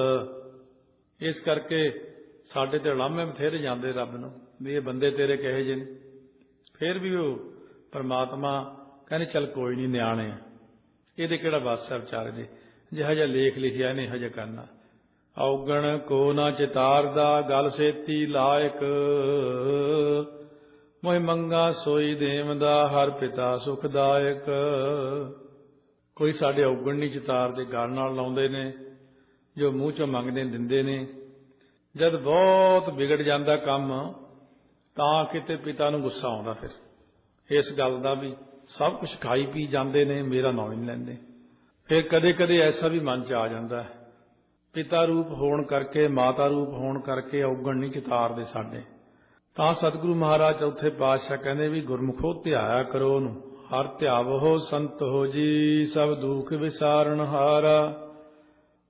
ਇਸ ਕਰਕੇ ਸਾਡੇ ਤੇ ਲਾਮੇ ਬਥੇਰੇ ਜਾਂਦੇ ਰੱਬ ਨੂੰ, ਵੀ ਇਹ ਬੰਦੇ ਤੇਰੇ ਕਹੇ ਜੇ ਨੇ। ਫਿਰ ਵੀ ਉਹ ਪਰਮਾਤਮਾ ਕਹਿੰਦੇ, ਚੱਲ ਕੋਈ ਨਹੀਂ ਨਿਆਣੇ, ਇਹਦੇ ਕਿਹੜਾ ਵਾਸ ਹੈ ਵਿਚਾਰੇ ਦੇ ਜਿਹਾ ਜਿਹਾ ਲੇਖ ਲਿਖਿਆ ਇਹਨੇ ਹਜੇ ਕਰਨਾ। ਔਗਣ ਕੋ ਨਾ ਚਿਤਾਰਦਾ, ਗਲ ਸੇਤੀ ਲਾਇਕ। ਮੋਹਿ ਮੰਗਾ ਸੋਈ ਦੇਵਦਾ, ਹਰ ਪਿਤਾ ਸੁਖਦਾਇਕ। ਕੋਈ ਸਾਡੇ ਔਗਣ ਨਹੀਂ ਚਿਤਾਰਦੇ ਗਲ ਨਾਲ ਲਾਉਂਦੇ ਨੇ, ਜੋ ਮੂੰਹ ਚੋਂ ਮੰਗਦੇ ਦਿੰਦੇ ਨੇ। ਜਦ ਬਹੁਤ ਵਿਗੜ ਜਾਂਦਾ ਕੰਮ, ਤਾਂ ਕਿਤੇ ਪਿਤਾ ਨੂੰ ਗੁੱਸਾ ਆਉਂਦਾ ਫਿਰ। ਇਸ ਗੱਲ ਦਾ ਵੀ ਸਭ ਕੁਝ ਖਾਈ ਪੀ ਜਾਂਦੇ ਨੇ, ਮੇਰਾ ਨਾਂ ਨਹੀਂ ਲੈਂਦੇ। ਫਿਰ ਕਦੇ-ਕਦੇ ਐਸਾ ਵੀ ਮਨ ਚ ਆ ਜਾਂਦਾ ਹੈ। ਪਿਤਾ ਰੂਪ ਹੋਣ ਕਰਕੇ ਮਾਤਾ ਰੂਪ ਹੋਣ ਕਰਕੇ ਔਗਣ ਨਹੀਂ ਚਿਤਾਰਦੇ ਸਾਡੇ। ਤਾਂ ਸਤਿਗੁਰੂ ਮਹਾਰਾਜ ਚੌਥੇ ਪਾਤਸ਼ਾਹ ਕਹਿੰਦੇ ਵੀ, ਗੁਰਮੁਖੋ, ਧਿਆਇਆ ਕਰੋ ਉਹਨੂੰ। ਹਰ ਧਿਆਵੋ ਸੰਤ ਹੋ ਜੀ, ਸਭ ਦੁੱਖ ਵਿਸਾਰਨ ਹਾਰਾ।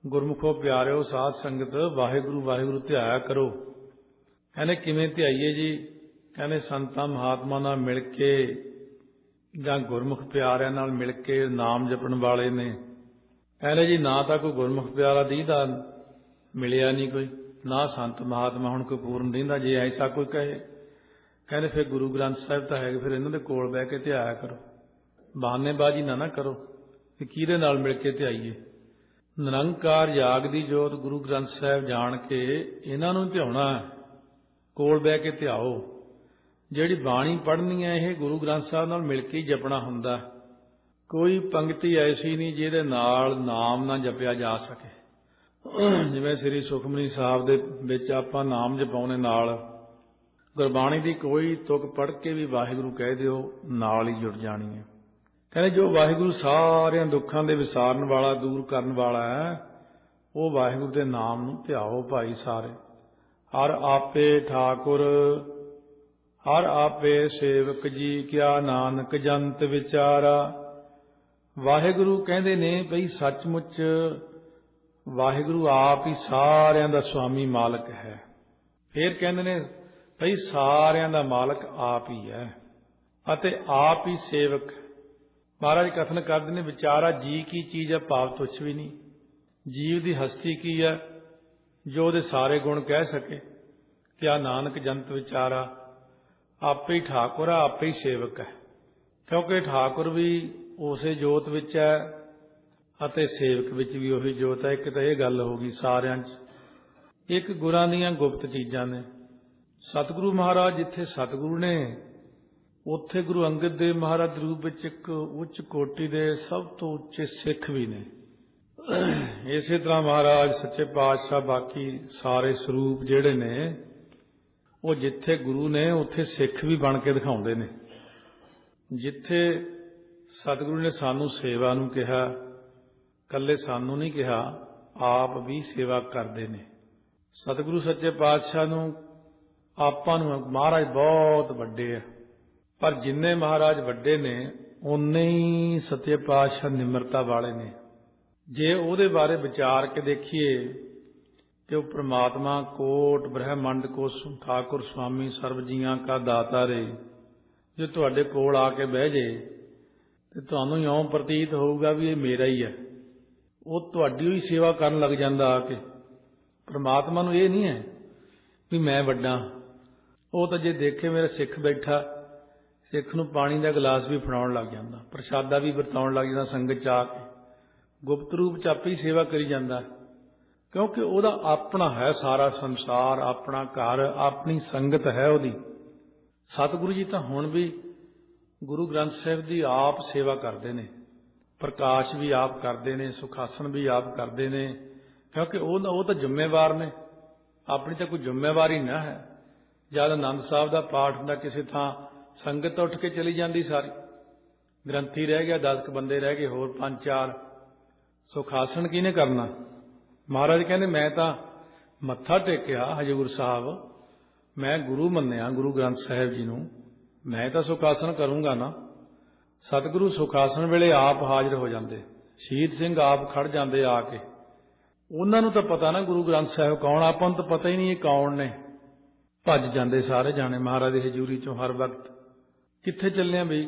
ਗੁਰਮੁਖੋ, ਪਿਆਰਿਓ, ਸਾਧ ਸੰਗਤ, ਵਾਹਿਗੁਰੂ ਵਾਹਿਗੁਰੂ, ਧਿਆਇਆ ਕਰੋ। ਕਹਿੰਦੇ, ਕਿਵੇਂ ਧਿਆਈਏ ਜੀ? ਕਹਿੰਦੇ, ਸੰਤਾਂ, ਮਹਾਤਮਾ ਨਾਲ ਮਿਲ ਕੇ ਜਾਂ ਗੁਰਮੁਖ ਪਿਆਰਿਆਂ ਨਾਲ ਮਿਲ ਕੇ ਨਾਮ ਜਪਣ ਵਾਲੇ ਨੇ ਕਹਿੰਦੇ ਜੀ ਨਾ ਤਾਂ ਕੋਈ ਗੁਰਮੁਖ ਪਿਆਰਾ ਦੀਦਾ ਮਿਲਿਆ ਨਹੀਂ ਕੋਈ, ਨਾ ਸੰਤ ਮਹਾਤਮਾ ਹੁਣ ਕੋਈ ਪੂਰਨ ਦੀਂਦਾ, ਜੇ ਐਸਾ ਕੋਈ ਕਹੇ। ਕਹਿੰਦੇ ਫਿਰ ਗੁਰੂ ਗ੍ਰੰਥ ਸਾਹਿਬ ਤਾਂ ਹੈਗੇ, ਫਿਰ ਇਹਨਾਂ ਦੇ ਕੋਲ ਬਹਿ ਕੇ ਧਿਆਇਆ ਕਰੋ। ਬਹਾਨੇਬਾਜ਼ੀ ਨਾ ਨਾ ਕਰੋ ਕਿ ਕਿਹਦੇ ਨਾਲ ਮਿਲ ਕੇ ਧਿਆਈਏ ਨਿਰੰਕਾਰ ਯਾਗ ਦੀ ਜੋਤ ਗੁਰੂ ਗ੍ਰੰਥ ਸਾਹਿਬ ਜਾਣ ਕੇ ਇਹਨਾਂ ਨੂੰ ਧਿਆਉਣਾ ਕੋਲ ਬਹਿ ਕੇ ਧਿਆਓ ਜਿਹੜੀ ਬਾਣੀ ਪੜ੍ਹਨੀ ਹੈ, ਇਹ ਗੁਰੂ ਗ੍ਰੰਥ ਸਾਹਿਬ ਨਾਲ ਮਿਲ ਕੇ ਹੀ ਜਪਣਾ ਹੁੰਦਾ ਕੋਈ ਪੰਕਤੀ ਐਸੀ ਨਹੀਂ ਜਿਹਦੇ ਨਾਲ ਨਾਮ ਨਾ ਜਪਿਆ ਜਾ ਸਕੇ। ਜਿਵੇਂ ਸ੍ਰੀ ਸੁਖਮਨੀ ਸਾਹਿਬ ਦੇ ਵਿੱਚ ਆਪਾਂ ਨਾਮ ਜਪਾਉਣੇ ਨਾਲ, ਗੁਰਬਾਣੀ ਦੀ ਕੋਈ ਤੁਕ ਪੜ੍ਹ ਕੇ ਵੀ ਵਾਹਿਗੁਰੂ ਕਹਿ ਦਿਓ, ਨਾਲ ਹੀ ਜੁੜ ਜਾਣੀ ਹੈ। ਕਹਿੰਦੇ ਜੋ ਵਾਹਿਗੁਰੂ ਸਾਰਿਆਂ ਦੁੱਖਾਂ ਦੇ ਵਿਸਾਰਨ ਵਾਲਾ, ਦੂਰ ਕਰਨ ਵਾਲਾ ਹੈ, ਉਹ ਵਾਹਿਗੁਰੂ ਦੇ ਨਾਮ ਨੂੰ ਧਿਆਓ ਭਾਈ ਸਾਰੇ। ਹਰ ਆਪੇ ਠਾਕੁਰ, ਹਰ ਆਪੇ ਸੇਵਕ ਜੀ ਕਿਆ ਨਾਨਕ ਜੰਤ ਵਿਚਾਰਾ ਵਾਹਿਗੁਰੂ ਕਹਿੰਦੇ ਨੇ ਬਈ ਸੱਚਮੁੱਚ ਵਾਹਿਗੁਰੂ ਆਪ ਹੀ ਸਾਰਿਆਂ ਦਾ ਸੁਆਮੀ ਮਾਲਕ ਹੈ। ਫਿਰ ਕਹਿੰਦੇ ਨੇ ਭਈ ਸਾਰਿਆਂ ਦਾ ਮਾਲਕ ਆਪ ਹੀ ਹੈ ਅਤੇ ਆਪ ਹੀ ਸੇਵਕ। ਮਹਾਰਾਜ ਕਥਨ ਕਰਦੇ ਨੇ, ਵਿਚਾਰਾ ਜੀ ਕੀ ਚੀਜ਼ ਹੈ, ਭਾਵ ਤੁਛ ਵੀ ਨਹੀਂ। ਜੀਵ ਦੀ ਹਸਤੀ ਕੀ ਹੈ, ਜੋ ਉਹਦੇ ਸਾਰੇ ਗੁਣ ਕਹਿ ਸਕੇ। ਕਿਆ ਨਾਨਕ ਜੰਤ ਵਿਚਾਰਾ, ਆਪੇ ਹੀ ਠਾਕੁਰ ਆ ਆਪੇ ਹੀ ਸੇਵਕ ਹੈ। ਕਿਉਂਕਿ ਠਾਕੁਰ ਵੀ ਉਸੇ ਜੋਤ ਵਿੱਚ ਹੈ ਅਤੇ ਸੇਵਕ ਵਿੱਚ ਵੀ ਉਹੀ ਜੋਤ ਹੈ। ਇੱਕ ਤਾਂ ਇਹ ਗੱਲ ਹੋ ਗਈ ਸਾਰਿਆਂ 'ਚ। ਇੱਕ ਗੁਰਾਂ ਦੀਆਂ ਗੁਪਤ ਚੀਜ਼ਾਂ ਨੇ। ਸਤਿਗੁਰੂ ਮਹਾਰਾਜ ਜਿੱਥੇ ਸਤਿਗੁਰੂ ਨੇ, ਉੱਥੇ ਗੁਰੂ ਅੰਗਦ ਦੇਵ ਮਹਾਰਾਜ ਦੇ ਰੂਪ ਵਿੱਚ ਇੱਕ ਉੱਚ ਕੋਟੀ ਦੇ ਸਭ ਤੋਂ ਉੱਚੇ ਸਿੱਖ ਵੀ ਨੇ। ਇਸੇ ਤਰ੍ਹਾਂ ਮਹਾਰਾਜ, ਸੱਚੇ ਪਾਤਸ਼ਾਹ, ਬਾਕੀ ਸਾਰੇ ਸਰੂਪ ਜਿਹੜੇ ਨੇ, ਉਹ ਜਿੱਥੇ ਗੁਰੂ ਨੇ, ਉੱਥੇ ਸਿੱਖ ਵੀ ਬਣ ਕੇ ਦਿਖਾਉਂਦੇ ਨੇ। ਜਿੱਥੇ ਸਤਿਗੁਰੂ ਨੇ ਸਾਨੂੰ ਸੇਵਾ ਨੂੰ ਕਿਹਾ ਕੱਲੇ ਸਾਨੂੰ ਨਹੀਂ ਕਿਹਾ, ਆਪ ਵੀ ਸੇਵਾ ਕਰਦੇ ਨੇ। ਸਤਿਗੁਰੂ ਸੱਚੇ ਪਾਤਸ਼ਾਹ ਨੂੰ, ਆਪਾਂ ਨੂੰ ਮਹਾਰਾਜ ਬਹੁਤ ਵੱਡੇ ਆ। ਪਰ ਜਿੰਨੇ ਮਹਾਰਾਜ ਵੱਡੇ ਨੇ ਉਨੇ ਹੀ ਸੱਚੇ ਪਾਤਸ਼ਾਹ ਨਿਮਰਤਾ ਵਾਲੇ ਨੇ। ਜੇ ਉਹਦੇ ਬਾਰੇ ਵਿਚਾਰ ਕੇ ਦੇਖੀਏ ਕਿ ਉਹ ਪ੍ਰਮਾਤਮਾ ਕੋਟ ਬ੍ਰਹਮੰਡ ਕੋ ਠਾਕੁਰ ਸੁਆਮੀ ਸਰਬ ਜੀਆਂ ਕਾ ਦਾਤਾ ਰੇ, ਜੇ ਤੁਹਾਡੇ ਕੋਲ ਆ ਕੇ ਬਹਿ ਜੇ ਤੇ ਤੁਹਾਨੂੰ ਇਉਂ ਪ੍ਰਤੀਤ ਹੋਊਗਾ ਵੀ ਇਹ ਮੇਰਾ ਹੀ ਹੈ। ਉਹ ਤੁਹਾਡੀ ਹੀ ਸੇਵਾ ਕਰਨ ਲੱਗ ਜਾਂਦਾ ਆ ਕੇ। ਪ੍ਰਮਾਤਮਾ ਨੂੰ ਇਹ ਨਹੀਂ ਹੈ ਵੀ ਮੈਂ ਵੱਡਾ। ਉਹ ਤਾਂ ਜੇ ਦੇਖੇ ਮੇਰਾ ਸਿੱਖ ਬੈਠਾ, ਸਿੱਖ ਨੂੰ ਪਾਣੀ ਦਾ ਗਲਾਸ ਵੀ ਫੜਾਉਣ ਲੱਗ ਜਾਂਦਾ, ਪ੍ਰਸ਼ਾਦਾ ਵੀ ਵਰਤਾਉਣ ਲੱਗ ਜਾਂਦਾ ਸੰਗਤ ਚ ਆ ਕੇ। ਗੁਪਤ ਰੂਪ ਚ ਆਪੇ ਹੀ ਸੇਵਾ ਕਰੀ ਜਾਂਦਾ। ਕਿਉਂਕਿ ਉਹਦਾ ਆਪਣਾ ਹੈ ਸਾਰਾ ਸੰਸਾਰ, ਆਪਣਾ ਘਰ, ਆਪਣੀ ਸੰਗਤ ਹੈ ਉਹਦੀ। ਸਤਿਗੁਰੂ ਜੀ ਤਾਂ ਹੁਣ ਵੀ ਗੁਰੂ ਗ੍ਰੰਥ ਸਾਹਿਬ ਦੀ ਆਪ ਸੇਵਾ ਕਰਦੇ ਨੇ। ਪ੍ਰਕਾਸ਼ ਵੀ ਆਪ ਕਰਦੇ ਨੇ, ਸੁਖਾਸਨ ਵੀ ਆਪ ਕਰਦੇ ਨੇ, ਕਿਉਂਕਿ ਉਹ ਉਹ ਤਾਂ ਜ਼ਿੰਮੇਵਾਰ ਨੇ। ਆਪਣੀ ਤਾਂ ਕੋਈ ਜ਼ਿੰਮੇਵਾਰੀ ਨਾ ਹੈ। ਜਦ ਆਨੰਦ ਸਾਹਿਬ ਦਾ ਪਾਠ ਹੁੰਦਾ, ਕਿਸੇ ਥਾਂ ਸੰਗਤ ਉੱਠ ਕੇ ਚਲੀ ਜਾਂਦੀ ਸਾਰੀ। ਗ੍ਰੰਥੀ ਰਹਿ ਗਿਆ 10 ਕ ਬੰਦੇ ਰਹਿ ਗਏ, ਹੋਰ ਪੰਜ ਚਾਰ। ਸੁਖਾਸਨ ਕਿਹਨੇ ਕਰਨਾ? ਮਹਾਰਾਜ ਕਹਿੰਦੇ, ਮੈਂ ਤਾਂ ਮੱਥਾ ਟੇਕਿਆ ਹਜੂਰ ਸਾਹਿਬ। ਮੈਂ ਗੁਰੂ ਮੰਨਿਆ ਗੁਰੂ ਗ੍ਰੰਥ ਸਾਹਿਬ ਜੀ ਨੂੰ। ਮੈਂ ਤਾਂ ਸੁਖਾਸਨ ਕਰੂੰਗਾ ਨਾ। ਸਤਿਗੁਰੂ ਸੁਖਾਸਨ ਵੇਲੇ ਆਪ ਹਾਜ਼ਰ ਹੋ ਜਾਂਦੇ। ਸ਼ਹੀਦ ਸਿੰਘ ਆਪ ਖੜ ਜਾਂਦੇ ਆ ਕੇ। ਉਹਨਾਂ ਨੂੰ ਤਾਂ ਪਤਾ ਨਾ ਗੁਰੂ ਗ੍ਰੰਥ ਸਾਹਿਬ ਕੌਣ ਆਪਾਂ ਨੂੰ ਤਾਂ ਪਤਾ ਹੀ ਨਹੀਂ ਇਹ ਕੌਣ ਨੇ। ਭੱਜ ਜਾਂਦੇ ਸਾਰੇ ਜਾਣੇ ਮਹਾਰਾਜ ਦੀ ਹਜ਼ੂਰੀ ਚੋਂ ਹਰ ਵਕਤ। ਕਿੱਥੇ ਚੱਲੇ ਆ ਬਈ?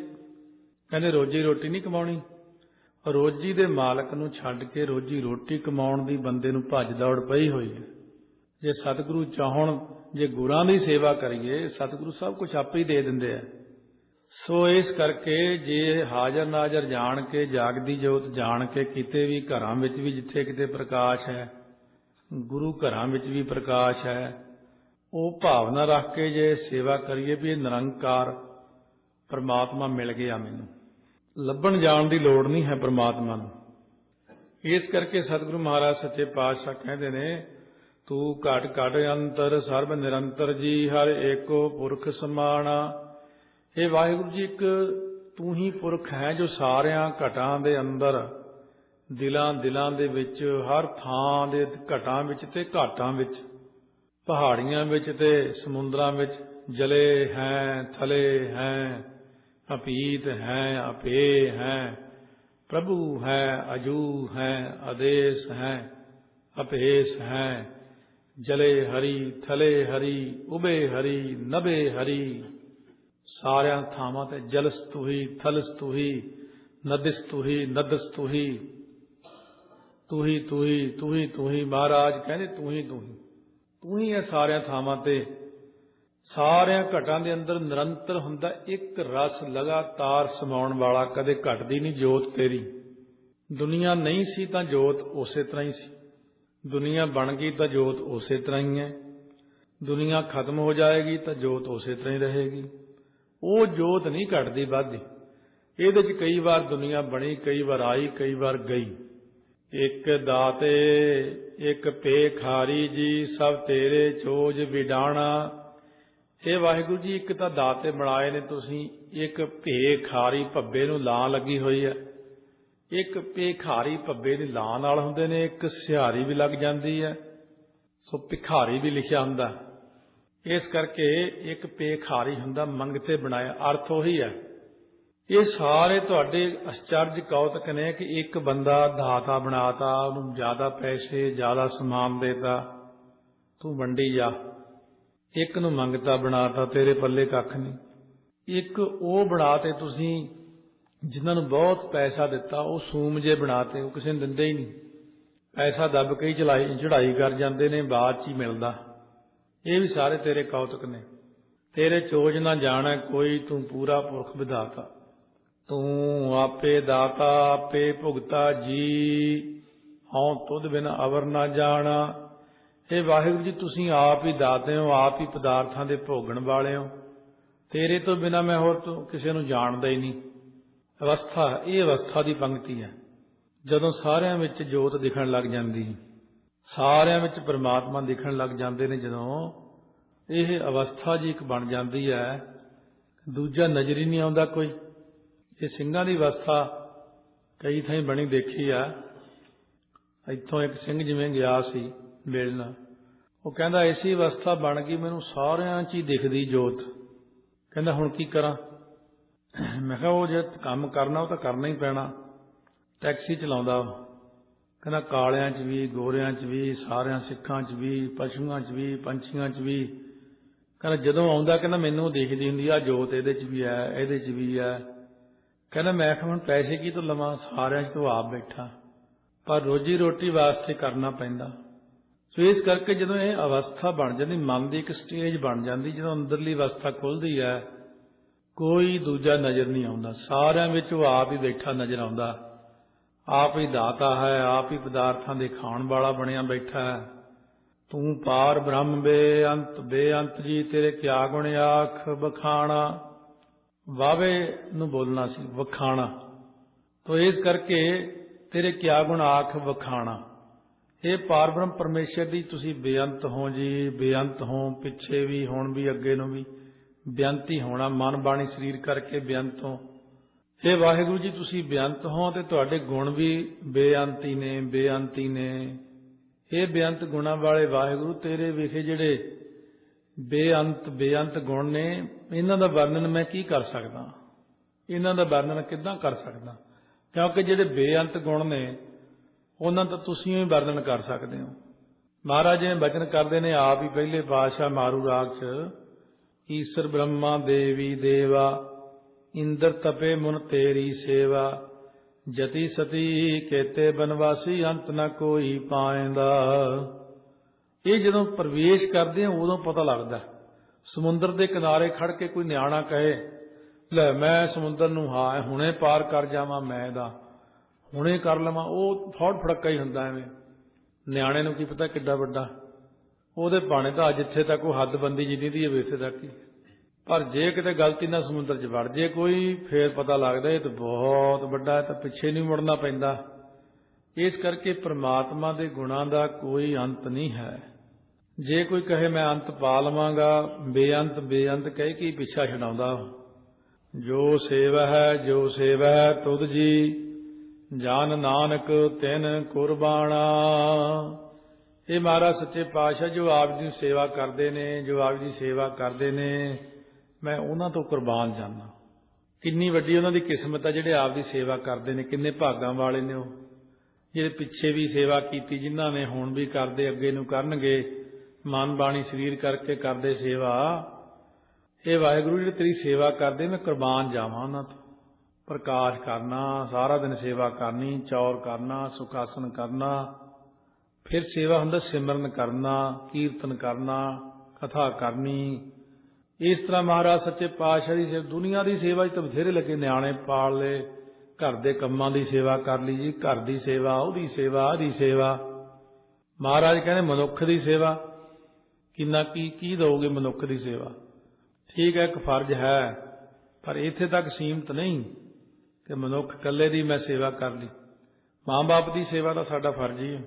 ਕਹਿੰਦੇ ਰੋਜੀ ਰੋਟੀ ਨਹੀਂ ਕਮਾਉਣੀ। ਰੋਜੀ ਦੇ ਮਾਲਕ ਨੂੰ ਛੱਡ ਕੇ ਰੋਜੀ ਰੋਟੀ ਕਮਾਉਣ ਦੀ ਬੰਦੇ ਨੂੰ ਭੱਜ ਦੌੜ ਪਈ ਹੋਈ ਹੈ। ਜੇ ਸਤਿਗੁਰੂ ਚਾਹਣ, ਜੇ ਗੁਰਾਂ ਦੀ ਸੇਵਾ ਕਰੀਏ, ਸਤਿਗੁਰੂ ਸਭ ਕੁਝ ਆਪੇ ਹੀ ਦੇ ਦਿੰਦੇ ਆ। ਸੋ ਇਸ ਕਰਕੇ ਜੇ ਹਾਜ਼ਰ ਨਾਜ਼ਰ ਜਾਣ ਕੇ, ਜਾਗਦੀ ਜੋਤ ਜਾਣ ਕੇ, ਕਿਤੇ ਵੀ ਘਰਾਂ ਵਿੱਚ ਵੀ ਜਿੱਥੇ ਕਿਤੇ ਪ੍ਰਕਾਸ਼ ਹੈ, ਗੁਰੂ ਘਰਾਂ ਵਿੱਚ ਵੀ ਪ੍ਰਕਾਸ਼ ਹੈ, ਉਹ ਭਾਵਨਾ ਰੱਖ ਕੇ ਜੇ ਸੇਵਾ ਕਰੀਏ ਵੀ ਇਹ ਨਿਰੰਕਾਰ ਪਰਮਾਤਮਾ ਮਿਲ ਗਿਆ ਮੈਨੂੰ। ਲੱਭਣ ਜਾਣ ਦੀ ਲੋੜ ਨਹੀਂ ਹੈ ਪਰਮਾਤਮਾ ਨੂੰ। ਇਸ ਕਰਕੇ ਸਤਿਗੁਰੂ ਮਹਾਰਾਜ ਸੱਚੇ ਪਾਤਸ਼ਾਹ ਕਹਿੰਦੇ ਨੇ ਤੂੰ ਘਟ ਘਟ ਅੰਤਰ ਸਰਬ ਨਿਰੰਤਰ ਜੀ, ਹਰ ਏਕੋ ਪੁਰਖ ਸਮਾਣਾ। ਇਹ ਵਾਹਿਗੁਰੂ ਜੀ, ਇੱਕ ਤੂੰ ਹੀ ਪੁਰਖ ਹੈ ਜੋ ਸਾਰਿਆਂ ਘਟਾਂ ਦੇ ਅੰਦਰ, ਦਿਲਾਂ ਦਿਲਾਂ ਦੇ ਵਿੱਚ, ਹਰ ਥਾਂ ਦੇ ਘਟਾਂ ਵਿੱਚ ਤੇ ਘਾਟਾਂ ਵਿੱਚ, ਪਹਾੜੀਆਂ ਵਿੱਚ ਤੇ ਸਮੁੰਦਰਾਂ ਵਿੱਚ ਜਲੇ ਹੈ, ਥਲੇ ਹੈ, ਅਪੀਤ ਹੈ ਅਪੇ ਹੈ, ਪ੍ਰਭੂ ਹੈ, ਅਜੂ ਹੈ, ਅਦੇਸ ਹੈ, ਅਪੇਸ਼ ਹੈ। ਜਲੇ ਹਰੀ, ਥਲੇ ਹਰੀ ਉਬੇ ਹਰੀ, ਨਬੇ ਹਰੀ। ਸਾਰਿਆਂ ਥਾਵਾਂ ਤੇ ਜਲਸਤੂਹੀ ਥਲਸ ਤੁਹੀ ਨਦਿਸ ਤੁਹੀ, ਤੂਹੀ ਤੂਹੀ, ਤੁਹੀ ਤੁਹੀ ਮਹਾਰਾਜ ਕਹਿੰਦੇ ਤੁਹੀ ਤੁਹੀ। ਤੂੰ ਹੀ ਹੈ ਸਾਰਿਆਂ ਥਾਵਾਂ ਤੇ। ਸਾਰਿਆਂ ਘਟਾਂ ਦੇ ਅੰਦਰ ਨਿਰੰਤਰ ਹੁੰਦਾ ਇੱਕ ਰਸ ਲਗਾਤਾਰ ਸਮਾਉਣ ਵਾਲਾ, ਕਦੇ ਘਟਦੀ ਨਹੀਂ ਜੋਤ ਤੇਰੀ। ਦੁਨੀਆ ਨਹੀਂ ਸੀ ਤਾਂ ਜੋਤ ਉਸੇ ਤਰ੍ਹਾਂ ਹੀ ਸੀ। ਦੁਨੀਆ ਬਣ ਗਈ ਤਾਂ ਜੋਤ ਉਸੇ ਤਰ੍ਹਾਂ ਹੀ ਹੈ। ਦੁਨੀਆ ਖਤਮ ਹੋ ਜਾਏਗੀ ਤਾਂ ਜੋਤ ਉਸੇ ਤਰ੍ਹਾਂ ਹੀ ਰਹੇਗੀ। ਉਹ ਜੋਤ ਨਹੀਂ ਘਟਦੀ ਵੱਧਦੀ ਇਹਦੇ 'ਚ ਕਈ ਵਾਰ ਦੁਨੀਆ ਬਣੀ, ਕਈ ਵਾਰ ਆਈ, ਕਈ ਵਾਰ ਗਈ। ਇੱਕ ਦਾਤੇ, ਇੱਕ ਪੇਖਾਰੀ ਜੀ, ਸਭ ਤੇਰੇ ਚੋਜ ਵਿਡਾਣਾ। ਇਹ ਵਾਹਿਗੁਰੂ ਜੀ, ਇੱਕ ਤਾਂ ਦਾਤੇ ਬਣਾਏ ਨੇ ਤੁਸੀਂ, ਇੱਕ ਭੇਖਾਰੀ ਭੱਬੇ ਨੂੰ ਲਾਂ ਲੱਗੀ ਹੋਈ ਹੈ। ਇੱਕ ਭੇਖਾਰੀ ਭੱਬੇ ਦੀ ਲਾਂ ਨਾਲ ਹੁੰਦੇ ਨੇ, ਇੱਕ ਸਿਹਾਰੀ ਵੀ ਲੱਗ ਜਾਂਦੀ ਹੈ। ਸੋ ਭਿਖਾਰੀ ਵੀ ਲਿਖਿਆ ਹੁੰਦਾ। ਇਸ ਕਰਕੇ ਇੱਕ ਪੇਖਾਰੀ ਹੁੰਦਾ ਮੰਗਤੇ ਬਣਾਇਆ ਅਰਥ ਉਹੀ ਹੈ। ਇਹ ਸਾਰੇ ਤੁਹਾਡੇ ਅਚਰਜ ਕੌਤਕ ਨੇ ਕਿ ਇੱਕ ਬੰਦਾ ਦਾਤਾ ਬਣਾਤਾ, ਉਹਨੂੰ ਜ਼ਿਆਦਾ ਪੈਸੇ, ਜ਼ਿਆਦਾ ਸਮਾਨ ਦੇਤਾ, ਤੂੰ ਵੰਡੀ ਜਾ। ਇੱਕ ਨੂੰ ਮੰਗਤਾ ਬਣਾਤਾ, ਤੇਰੇ ਪੱਲੇ ਕੱਖ ਨਹੀਂ। ਇੱਕ ਉਹ ਬਣਾਤੇ ਤੁਸੀਂ ਜਿਨ੍ਹਾਂ ਨੂੰ ਬਹੁਤ ਪੈਸਾ ਦਿੱਤਾ, ਉਹ ਸੂਮ ਜੇ ਬਣਾਤੇ, ਉਹ ਕਿਸੇ ਨੂੰ ਦਿੰਦੇ ਹੀ ਨਹੀਂ। ਪੈਸਾ ਦੱਬ ਕੇ ਹੀ ਚਲਾਈ ਚੜਾਈ ਕਰ ਜਾਂਦੇ ਨੇ, ਬਾਅਦ ਚ ਹੀ ਮਿਲਦਾ। ਇਹ ਵੀ ਸਾਰੇ ਤੇਰੇ ਕੌਤਕ ਨੇ। ਤੇਰੇ ਚੋਜ ਨਾ ਜਾਣਾ ਕੋਈ, ਤੂੰ ਪੂਰਾ ਪੁਰਖ ਵਿਧਾਤਾ। ਤੂੰ ਆਪੇ ਦਾਤਾ, ਆਪੇ ਭੁਗਤਾ ਜੀ। ਹਉ ਤੁਧ ਬਿਨ ਅਵਰ ਨਾ ਜਾਣਾ। ਇਹ ਵਾਹਿਗੁਰੂ ਜੀ, ਤੁਸੀਂ ਆਪ ਹੀ ਦਾਤੇ ਹੋ, ਆਪ ਹੀ ਪਦਾਰਥਾਂ ਦੇ ਭੋਗਣ ਵਾਲੇ ਹੋ। ਤੇਰੇ ਤੋਂ ਬਿਨਾ ਮੈਂ ਹੋਰ ਕਿਸੇ ਨੂੰ ਜਾਣਦਾ ਹੀ ਨਹੀਂ। ਅਵਸਥਾ, ਇਹ ਅਵਸਥਾ ਦੀ ਪੰਕਤੀ ਹੈ। ਜਦੋਂ ਸਾਰਿਆਂ ਵਿੱਚ ਜੋਤ ਦਿਖਣ ਲੱਗ ਜਾਂਦੀ, ਸਾਰਿਆਂ ਵਿੱਚ ਪਰਮਾਤਮਾ ਦਿਖਣ ਲੱਗ ਜਾਂਦੇ ਨੇ ਜਦੋਂ, ਇਹ ਅਵਸਥਾ ਜੀ ਇੱਕ ਬਣ ਜਾਂਦੀ ਹੈ। ਦੂਜਾ ਨਜ਼ਰ ਹੀ ਨਹੀਂ ਆਉਂਦਾ ਕੋਈ। ਇਹ ਸਿੰਘਾਂ ਦੀ ਅਵਸਥਾ ਕਈ ਥਾਈਂ ਬਣੀ ਦੇਖੀ ਆ। ਇੱਥੋਂ ਇੱਕ ਸਿੰਘ ਜਿਵੇਂ ਗਿਆ ਸੀ ਮਿਲਣ, ਉਹ ਕਹਿੰਦਾ ਐਸੀ ਅਵਸਥਾ ਬਣ ਗਈ, ਮੈਨੂੰ ਸਾਰਿਆਂ 'ਚ ਹੀ ਦਿਖਦੀ ਜੋਤ। ਕਹਿੰਦਾ, ਹੁਣ ਕੀ ਕਰਾਂ? ਮੈਂ ਕਿਹਾ ਉਹ ਜੇ ਕੰਮ ਕਰਨਾ, ਉਹ ਤਾਂ ਕਰਨਾ ਹੀ ਪੈਣਾ। ਟੈਕਸੀ ਚਲਾਉਂਦਾ। ਕਹਿੰਦਾ ਕਾਲਿਆਂ 'ਚ ਵੀ, ਗੋਰਿਆਂ 'ਚ ਵੀ, ਸਾਰਿਆਂ ਸਿੱਖਾਂ 'ਚ ਵੀ, ਪਸ਼ੂਆਂ 'ਚ ਵੀ, ਪੰਛੀਆਂ 'ਚ ਵੀ। ਕਹਿੰਦਾ ਜਦੋਂ ਆਉਂਦਾ, ਕਹਿੰਦਾ ਮੈਨੂੰ ਦੇਖਦੀ ਹੁੰਦੀ ਆ ਜੋਤ ਇਹਦੇ 'ਚ ਵੀ ਹੈ, ਇਹਦੇ 'ਚ ਵੀ ਹੈ। ਕਹਿੰਦਾ ਮੈਂ ਕਿਹਾ ਹੁਣ ਪੈਸੇ ਕੀ ਤੋਂ ਲਵਾਂ? ਸਾਰਿਆਂ 'ਚ ਤੋਂ ਆਪ ਬੈਠਾ। ਪਰ ਰੋਜੀ ਰੋਟੀ ਵਾਸਤੇ ਕਰਨਾ ਪੈਂਦਾ। ਸੋ ਇਸ ਕਰਕੇ ਜਦੋਂ ਇਹ ਅਵਸਥਾ ਬਣ ਜਾਂਦੀ, ਮਨ ਦੀ ਇੱਕ ਸਟੇਜ ਬਣ ਜਾਂਦੀ, ਜਦੋਂ ਅੰਦਰਲੀ ਅਵਸਥਾ ਖੁੱਲਦੀ ਹੈ ਕੋਈ ਦੂਜਾ ਨਜ਼ਰ ਨਹੀਂ ਆਉਂਦਾ। ਸਾਰਿਆਂ ਵਿੱਚ ਉਹ ਆਪ ਹੀ ਬੈਠਾ ਨਜ਼ਰ ਆਉਂਦਾ। ਆਪ ਹੀ ਦਾਤਾ ਹੈ, ਆਪ ਹੀ ਪਦਾਰਥਾਂ ਦੇ ਖਾਣ ਵਾਲਾ ਬਣਿਆ ਬੈਠਾ ਹੈ। ਤੂੰ ਪਾਰ ਬ੍ਰਹਮ ਬੇਅੰਤ ਬੇਅੰਤ ਜੀ, ਤੇਰੇ ਕਿਆ ਗੁਣ ਆਖ ਬਖਾਣਾ ਵਾਵੇ ਨੂੰ ਬੋਲਣਾ ਸੀ, ਵਖਾਣਾ। ਤੋ ਇਸ ਕਰਕੇ ਤੇਰੇ ਕਿਆ ਗੁਣ, ਆਖ ਵਖਾਣਾ। ਇਹ ਪਾਰਬ੍ਰਹਮ ਪਰਮੇਸ਼ਰ ਦੀ ਤੁਸੀਂ ਬੇਅੰਤ ਹੋ ਜੀ, ਬੇਅੰਤ ਹੋ, ਪਿੱਛੇ ਵੀ, ਹੁਣ ਵੀ, ਅੱਗੇ ਨੂੰ ਵੀ। ਬੇਅੰਤੀ ਹੋਣਾ, ਮਨ ਬਾਣੀ ਸਰੀਰ ਕਰਕੇ ਬੇਅੰਤ ਹੋ। ਇਹ ਵਾਹਿਗੁਰੂ ਜੀ, ਤੁਸੀਂ ਬੇਅੰਤ ਹੋ ਤੇ ਤੁਹਾਡੇ ਗੁਣ ਵੀ ਬੇਅੰਤੀ ਨੇ ਬੇਅੰਤੀ ਨੇ। ਇਹ ਬੇਅੰਤ ਗੁਣਾ ਵਾਲੇ ਵਾਹਿਗੁਰੂ, ਤੇਰੇ ਵਿਖੇ ਜਿਹੜੇ ਬੇਅੰਤ ਬੇਅੰਤ ਗੁਣ ਨੇ, ਇਹਨਾਂ ਦਾ ਵਰਣਨ ਮੈਂ ਕੀ ਕਰ ਸਕਦਾ? ਇਹਨਾਂ ਦਾ ਵਰਣਨ ਕਿੱਦਾਂ ਕਰ ਸਕਦਾ? ਕਿਉਂਕਿ ਜਿਹੜੇ ਬੇਅੰਤ ਗੁਣ ਨੇ, ਉਹਨਾਂ ਦਾ ਤੁਸੀਂ ਹੀ ਵਰਣਨ ਕਰ ਸਕਦੇ ਹੋ। ਮਹਾਰਾਜ ਜੀ ਬਚਨ ਕਰਦੇ ਨੇ, ਆਪ ਹੀ ਪਹਿਲੇ ਪਾਤਸ਼ਾਹ ਮਾਰੂ ਰਾਗ ਚ ਈਸ਼ਰ ਬ੍ਰਹਮਾ ਦੇਵੀ ਦੇਵਾ, ਇੰਦਰ ਤਪੇ ਮੁਨ ਤੇਰੀ ਸੇਵਾ। ਜਤੀ ਸਤੀ ਕੇਤੇ ਬਨਵਾਸੀ, ਅੰਤ ਨਾ ਕੋਈ ਪਾਏਂਦਾ। ਇਹ ਜਦੋਂ ਪ੍ਰਵੇਸ਼ ਕਰਦੇ ਆ, ਉਦੋਂ ਪਤਾ ਲੱਗਦਾ। ਸਮੁੰਦਰ ਦੇ ਕਿਨਾਰੇ ਖੜ ਕੇ ਕੋਈ ਨਿਆਣਾ ਕਹੇ, ਲੈ, ਮੈਂ ਸਮੁੰਦਰ ਨੂੰ ਹਾਂ, ਹੁਣੇ ਪਾਰ ਕਰ ਜਾਵਾਂ ਮੈਂ ਦਾ। ਹੁਣੇ ਕਰ ਲਵਾਂ। ਉਹ ਫੌੜ ਫੜੱਕਾ ਹੀ ਹੁੰਦਾ ਐਵੇਂ। ਨਿਆਣੇ ਨੂੰ ਕੀ ਪਤਾ ਕਿੱਡਾ ਵੱਡਾ। ਉਹਦੇ ਬਾਣੇ ਤਾਂ ਜਿੱਥੇ ਤੱਕ ਉਹ ਹੱਦਬੰਦੀ ਜਿੰਨੀ ਦੀ ਹੈ ਵੇਸੇ ਤੱਕ ਹੀ। ਪਰ ਜੇ ਕਿਤੇ ਗਲਤੀ ਨਾਲ ਸਮੁੰਦਰ 'ਚ ਵੜ ਜੇ ਕੋਈ, ਫੇਰ ਪਤਾ ਲੱਗਦਾ ਇਹ ਤਾਂ ਬਹੁਤ ਵੱਡਾ ਹੈ, ਤਾਂ ਪਿੱਛੇ ਨਹੀਂ ਮੁੜਨਾ ਪੈਂਦਾ। ਇਸ ਕਰਕੇ ਪ੍ਰਮਾਤਮਾ ਦੇ ਗੁਣਾਂ ਦਾ ਕੋਈ ਅੰਤ ਨਹੀਂ ਹੈ। ਜੇ ਕੋਈ ਕਹੇ ਮੈਂ ਅੰਤ ਪਾ ਲਵਾਂਗਾ, ਬੇਅੰਤ ਬੇਅੰਤ ਕਹਿ ਕੇ ਪਿੱਛਾ ਛਡਾਉਂਦਾ ਜੋ ਸੇਵ ਹੈ, ਜੋ ਸੇਵਾ ਹੈ ਤੁਧ ਜੀ, ਜਾਨ ਨਾਨਕ ਤਿਨ ਕੁਰਬਾਨਾ। ਇਹ ਮਹਾਰਾਜ ਸੱਚੇ ਪਾਤਸ਼ਾਹ ਜੋ ਆਪ ਦੀ ਸੇਵਾ ਕਰਦੇ ਨੇ, ਜੋ ਆਪ ਦੀ ਸੇਵਾ ਕਰਦੇ ਨੇ, ਮੈਂ ਉਹਨਾਂ ਤੋਂ ਕੁਰਬਾਨ ਜਾਣਾ ਕਿੰਨੀ ਵੱਡੀ ਉਹਨਾਂ ਦੀ ਕਿਸਮਤ ਆ ਜਿਹੜੇ ਆਪ ਦੀ ਸੇਵਾ ਕਰਦੇ ਨੇ, ਕਿੰਨੇ ਭਾਗਾਂ ਵਾਲੇ ਨੇ ਉਹ। ਜਿਹੜੇ ਪਿੱਛੇ ਵੀ ਸੇਵਾ ਕੀਤੀ, ਜਿਨ੍ਹਾਂ ਨੇ ਹੁਣ ਵੀ ਕਰਦੇ, ਅੱਗੇ ਨੂੰ ਕਰਨਗੇ, ਮਨ ਬਾਣੀ ਸਰੀਰ ਕਰਕੇ ਕਰਦੇ ਸੇਵਾ। ਇਹ ਵਾਹਿਗੁਰੂ ਜਿਹੜੇ ਤੇਰੀ ਸੇਵਾ ਕਰਦੇ, ਮੈਂ ਕੁਰਬਾਨ ਜਾਵਾਂ ਉਹਨਾਂ ਤੋਂ। ਪ੍ਰਕਾਸ਼ ਕਰਨਾ, ਸਾਰਾ ਦਿਨ ਸੇਵਾ ਕਰਨੀ, ਚੌਰ ਕਰਨਾ, ਸੁਖਾਸਨ ਕਰਨਾ। ਫਿਰ ਸੇਵਾ ਹੁੰਦਾ ਸਿਮਰਨ ਕਰਨਾ, ਕੀਰਤਨ ਕਰਨਾ, ਕਥਾ ਕਰਨੀ। ਇਸ ਤਰ੍ਹਾਂ ਮਹਾਰਾਜ ਸੱਚੇ ਪਾਤਸ਼ਾਹ ਦੀ ਸੇਵਾ, ਦੁਨੀਆ ਦੀ ਸੇਵਾ 'ਚ ਤਾਂ ਬਥੇਰੇ ਲੱਗੇ, ਨਿਆਣੇ ਪਾਲ ਲਏ, ਘਰ ਦੇ ਕੰਮਾਂ ਦੀ ਸੇਵਾ ਕਰ ਲਈ ਜੀ, ਘਰ ਦੀ ਸੇਵਾ, ਉਹਦੀ ਸੇਵਾ ਆਦੀ ਸੇਵਾ। ਮਹਾਰਾਜ ਕਹਿੰਦੇ ਮਨੁੱਖ ਦੀ ਸੇਵਾ, ਕਿੰਨਾ ਕੀ ਕੀ ਦੋਗੇ ਮਨੁੱਖ ਦੀ ਸੇਵਾ? ਠੀਕ ਹੈ, ਇੱਕ ਫਰਜ਼ ਹੈ, ਪਰ ਇੱਥੇ ਤੱਕ ਸੀਮਤ ਨਹੀਂ ਕਿ ਮਨੁੱਖ ਇਕੱਲੇ ਦੀ ਮੈਂ ਸੇਵਾ ਕਰ ਲਈ। ਮਾਂ-ਬਾਪ ਦੀ ਸੇਵਾ ਤਾਂ ਸਾਡਾ ਫਰਜ਼ ਹੀ ਹੈ।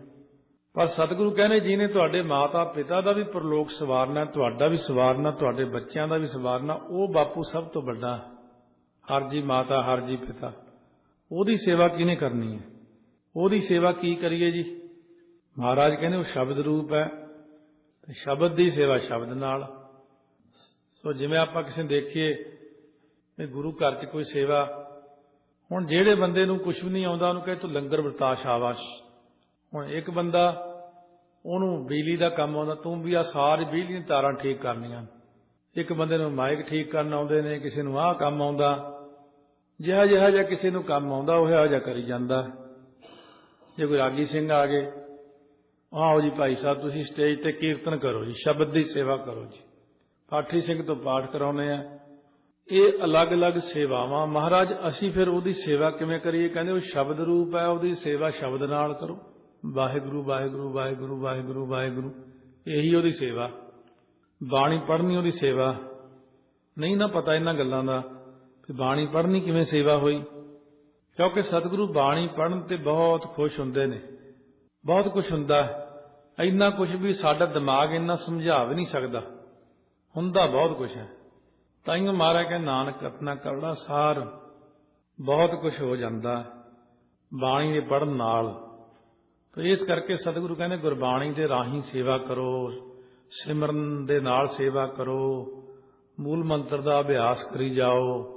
ਪਰ ਸਤਿਗੁਰੂ ਕਹਿੰਦੇ ਜਿਹਨੇ ਤੁਹਾਡੇ ਮਾਤਾ ਪਿਤਾ ਦਾ ਵੀ ਪ੍ਰਲੋਕ ਸਵਾਰਨਾ, ਤੁਹਾਡਾ ਵੀ ਸਵਾਰਨਾ, ਤੁਹਾਡੇ ਬੱਚਿਆਂ ਦਾ ਵੀ ਸਵਾਰਨਾ, ਉਹ ਬਾਪੂ ਸਭ ਤੋਂ ਵੱਡਾ ਹਰ ਜੀ ਮਾਤਾ, ਹਰ ਜੀ ਪਿਤਾ। ਉਹਦੀ ਸੇਵਾ ਕਿਹਨੇ ਕਰਨੀ ਹੈ? ਉਹਦੀ ਸੇਵਾ ਕੀ ਕਰੀਏ ਜੀ? ਮਹਾਰਾਜ ਕਹਿੰਦੇ ਉਹ ਸ਼ਬਦ ਰੂਪ ਹੈ, ਤੇ ਸ਼ਬਦ ਦੀ ਸੇਵਾ ਸ਼ਬਦ ਨਾਲ। ਸੋ ਜਿਵੇਂ ਆਪਾਂ ਕਿਸੇ ਦੇਖੀਏ ਵੀ ਗੁਰੂ ਘਰ 'ਚ ਕੋਈ ਸੇਵਾ, ਹੁਣ ਜਿਹੜੇ ਬੰਦੇ ਨੂੰ ਕੁਝ ਵੀ ਨਹੀਂ ਆਉਂਦਾ, ਉਹਨੂੰ ਕਹੇ ਤੂੰ ਲੰਗਰ ਵਰਤਾ ਸ਼ਾਬਾਸ਼ ਹੁਣ ਇੱਕ ਬੰਦਾ ਉਹਨੂੰ ਬਿਜਲੀ ਦਾ ਕੰਮ ਆਉਂਦਾ, ਤੂੰ ਵੀ ਆ ਸਾਰੀ ਬਿਜਲੀ ਦੀਆਂ ਤਾਰਾਂ ਠੀਕ ਕਰਨੀਆਂ। ਇੱਕ ਬੰਦੇ ਨੂੰ ਮਾਈਕ ਠੀਕ ਕਰਨ ਆਉਂਦੇ ਨੇ, ਕਿਸੇ ਨੂੰ ਆਹ ਕੰਮ ਆਉਂਦਾ। ਜਿਹਾ ਜਿਹਾ ਜਿਹਾ ਕਿਸੇ ਨੂੰ ਕੰਮ ਆਉਂਦਾ, ਉਹ ਜਿਹਾ ਜਿਹਾ ਕਰੀ ਜਾਂਦਾ। ਜੇ ਕੋਈ ਰਾਗੀ ਸਿੰਘ ਆ ਗਏ ਆਓ ਜੀ ਭਾਈ ਸਾਹਿਬ, ਤੁਸੀਂ ਸਟੇਜ ਤੇ ਕੀਰਤਨ ਕਰੋ ਜੀ, ਸ਼ਬਦ ਦੀ ਸੇਵਾ ਕਰੋ ਜੀ। ਪਾਠੀ ਸਿੰਘ ਤੋਂ ਪਾਠ ਕਰਾਉਨੇ ਆ। ਇਹ ਅਲੱਗ-ਅਲੱਗ ਸੇਵਾਵਾਂ। ਮਹਾਰਾਜ, ਅਸੀਂ ਫਿਰ ਉਹਦੀ ਸੇਵਾ ਕਿਵੇਂ ਕਰੀਏ? ਕਹਿੰਦੇ ਉਹ ਸ਼ਬਦ ਰੂਪ ਹੈ, ਉਹਦੀ ਸੇਵਾ ਸ਼ਬਦ ਨਾਲ ਕਰੋ। ਵਾਹਿਗੁਰੂ ਵਾਹਿਗੁਰੂ ਵਾਹਿਗੁਰੂ ਵਾਹਿਗੁਰੂ ਵਾਹਿਗੁਰੂ। ਇਹੀ ਉਹਦੀ ਸੇਵਾ। ਬਾਣੀ ਪੜ੍ਹਨੀ ਉਹਦੀ ਸੇਵਾ। ਨਹੀਂ ਨਾ ਪਤਾ ਇਹਨਾਂ ਗੱਲਾਂ ਦਾ ਕਿ ਬਾਣੀ ਪੜ੍ਹਨੀ ਕਿਵੇਂ ਸੇਵਾ ਹੋਈ। ਕਿਉਂਕਿ ਸਤਿਗੁਰੂ ਬਾਣੀ ਪੜ੍ਹਨ ਤੇ ਬਹੁਤ ਖੁਸ਼ ਹੁੰਦੇ ਨੇ। ਬਹੁਤ ਕੁਝ ਹੁੰਦਾ ਇੰਨਾ ਕੁਝ ਵੀ ਸਾਡਾ ਦਿਮਾਗ ਇੰਨਾ ਸਮਝਾ ਵੀ ਨਹੀਂ ਸਕਦਾ। ਹੁੰਦਾ ਬਹੁਤ ਕੁਝ ਹੈ। ਤਾਈਓ ਮਹਾਰਾਜ ਕਹਿੰਦੇ, ਨਾਨਕ ਰਤਨਾ ਕਰੜਾ ਸਾਰ। ਬਹੁਤ ਕੁਝ ਹੋ ਜਾਂਦਾ ਬਾਣੀ ਦੇ ਪੜਨ ਨਾਲ। ਤੇ ਇਸ ਕਰਕੇ ਸਤਿਗੁਰੂ ਕਹਿੰਦੇ, ਗੁਰਬਾਣੀ ਦੇ ਰਾਹੀਂ ਸੇਵਾ ਕਰੋ, ਸਿਮਰਨ ਦੇ ਨਾਲ ਸੇਵਾ ਕਰੋ, ਮੂਲ ਮੰਤਰ ਦਾ ਅਭਿਆਸ ਕਰੀ ਜਾਓ।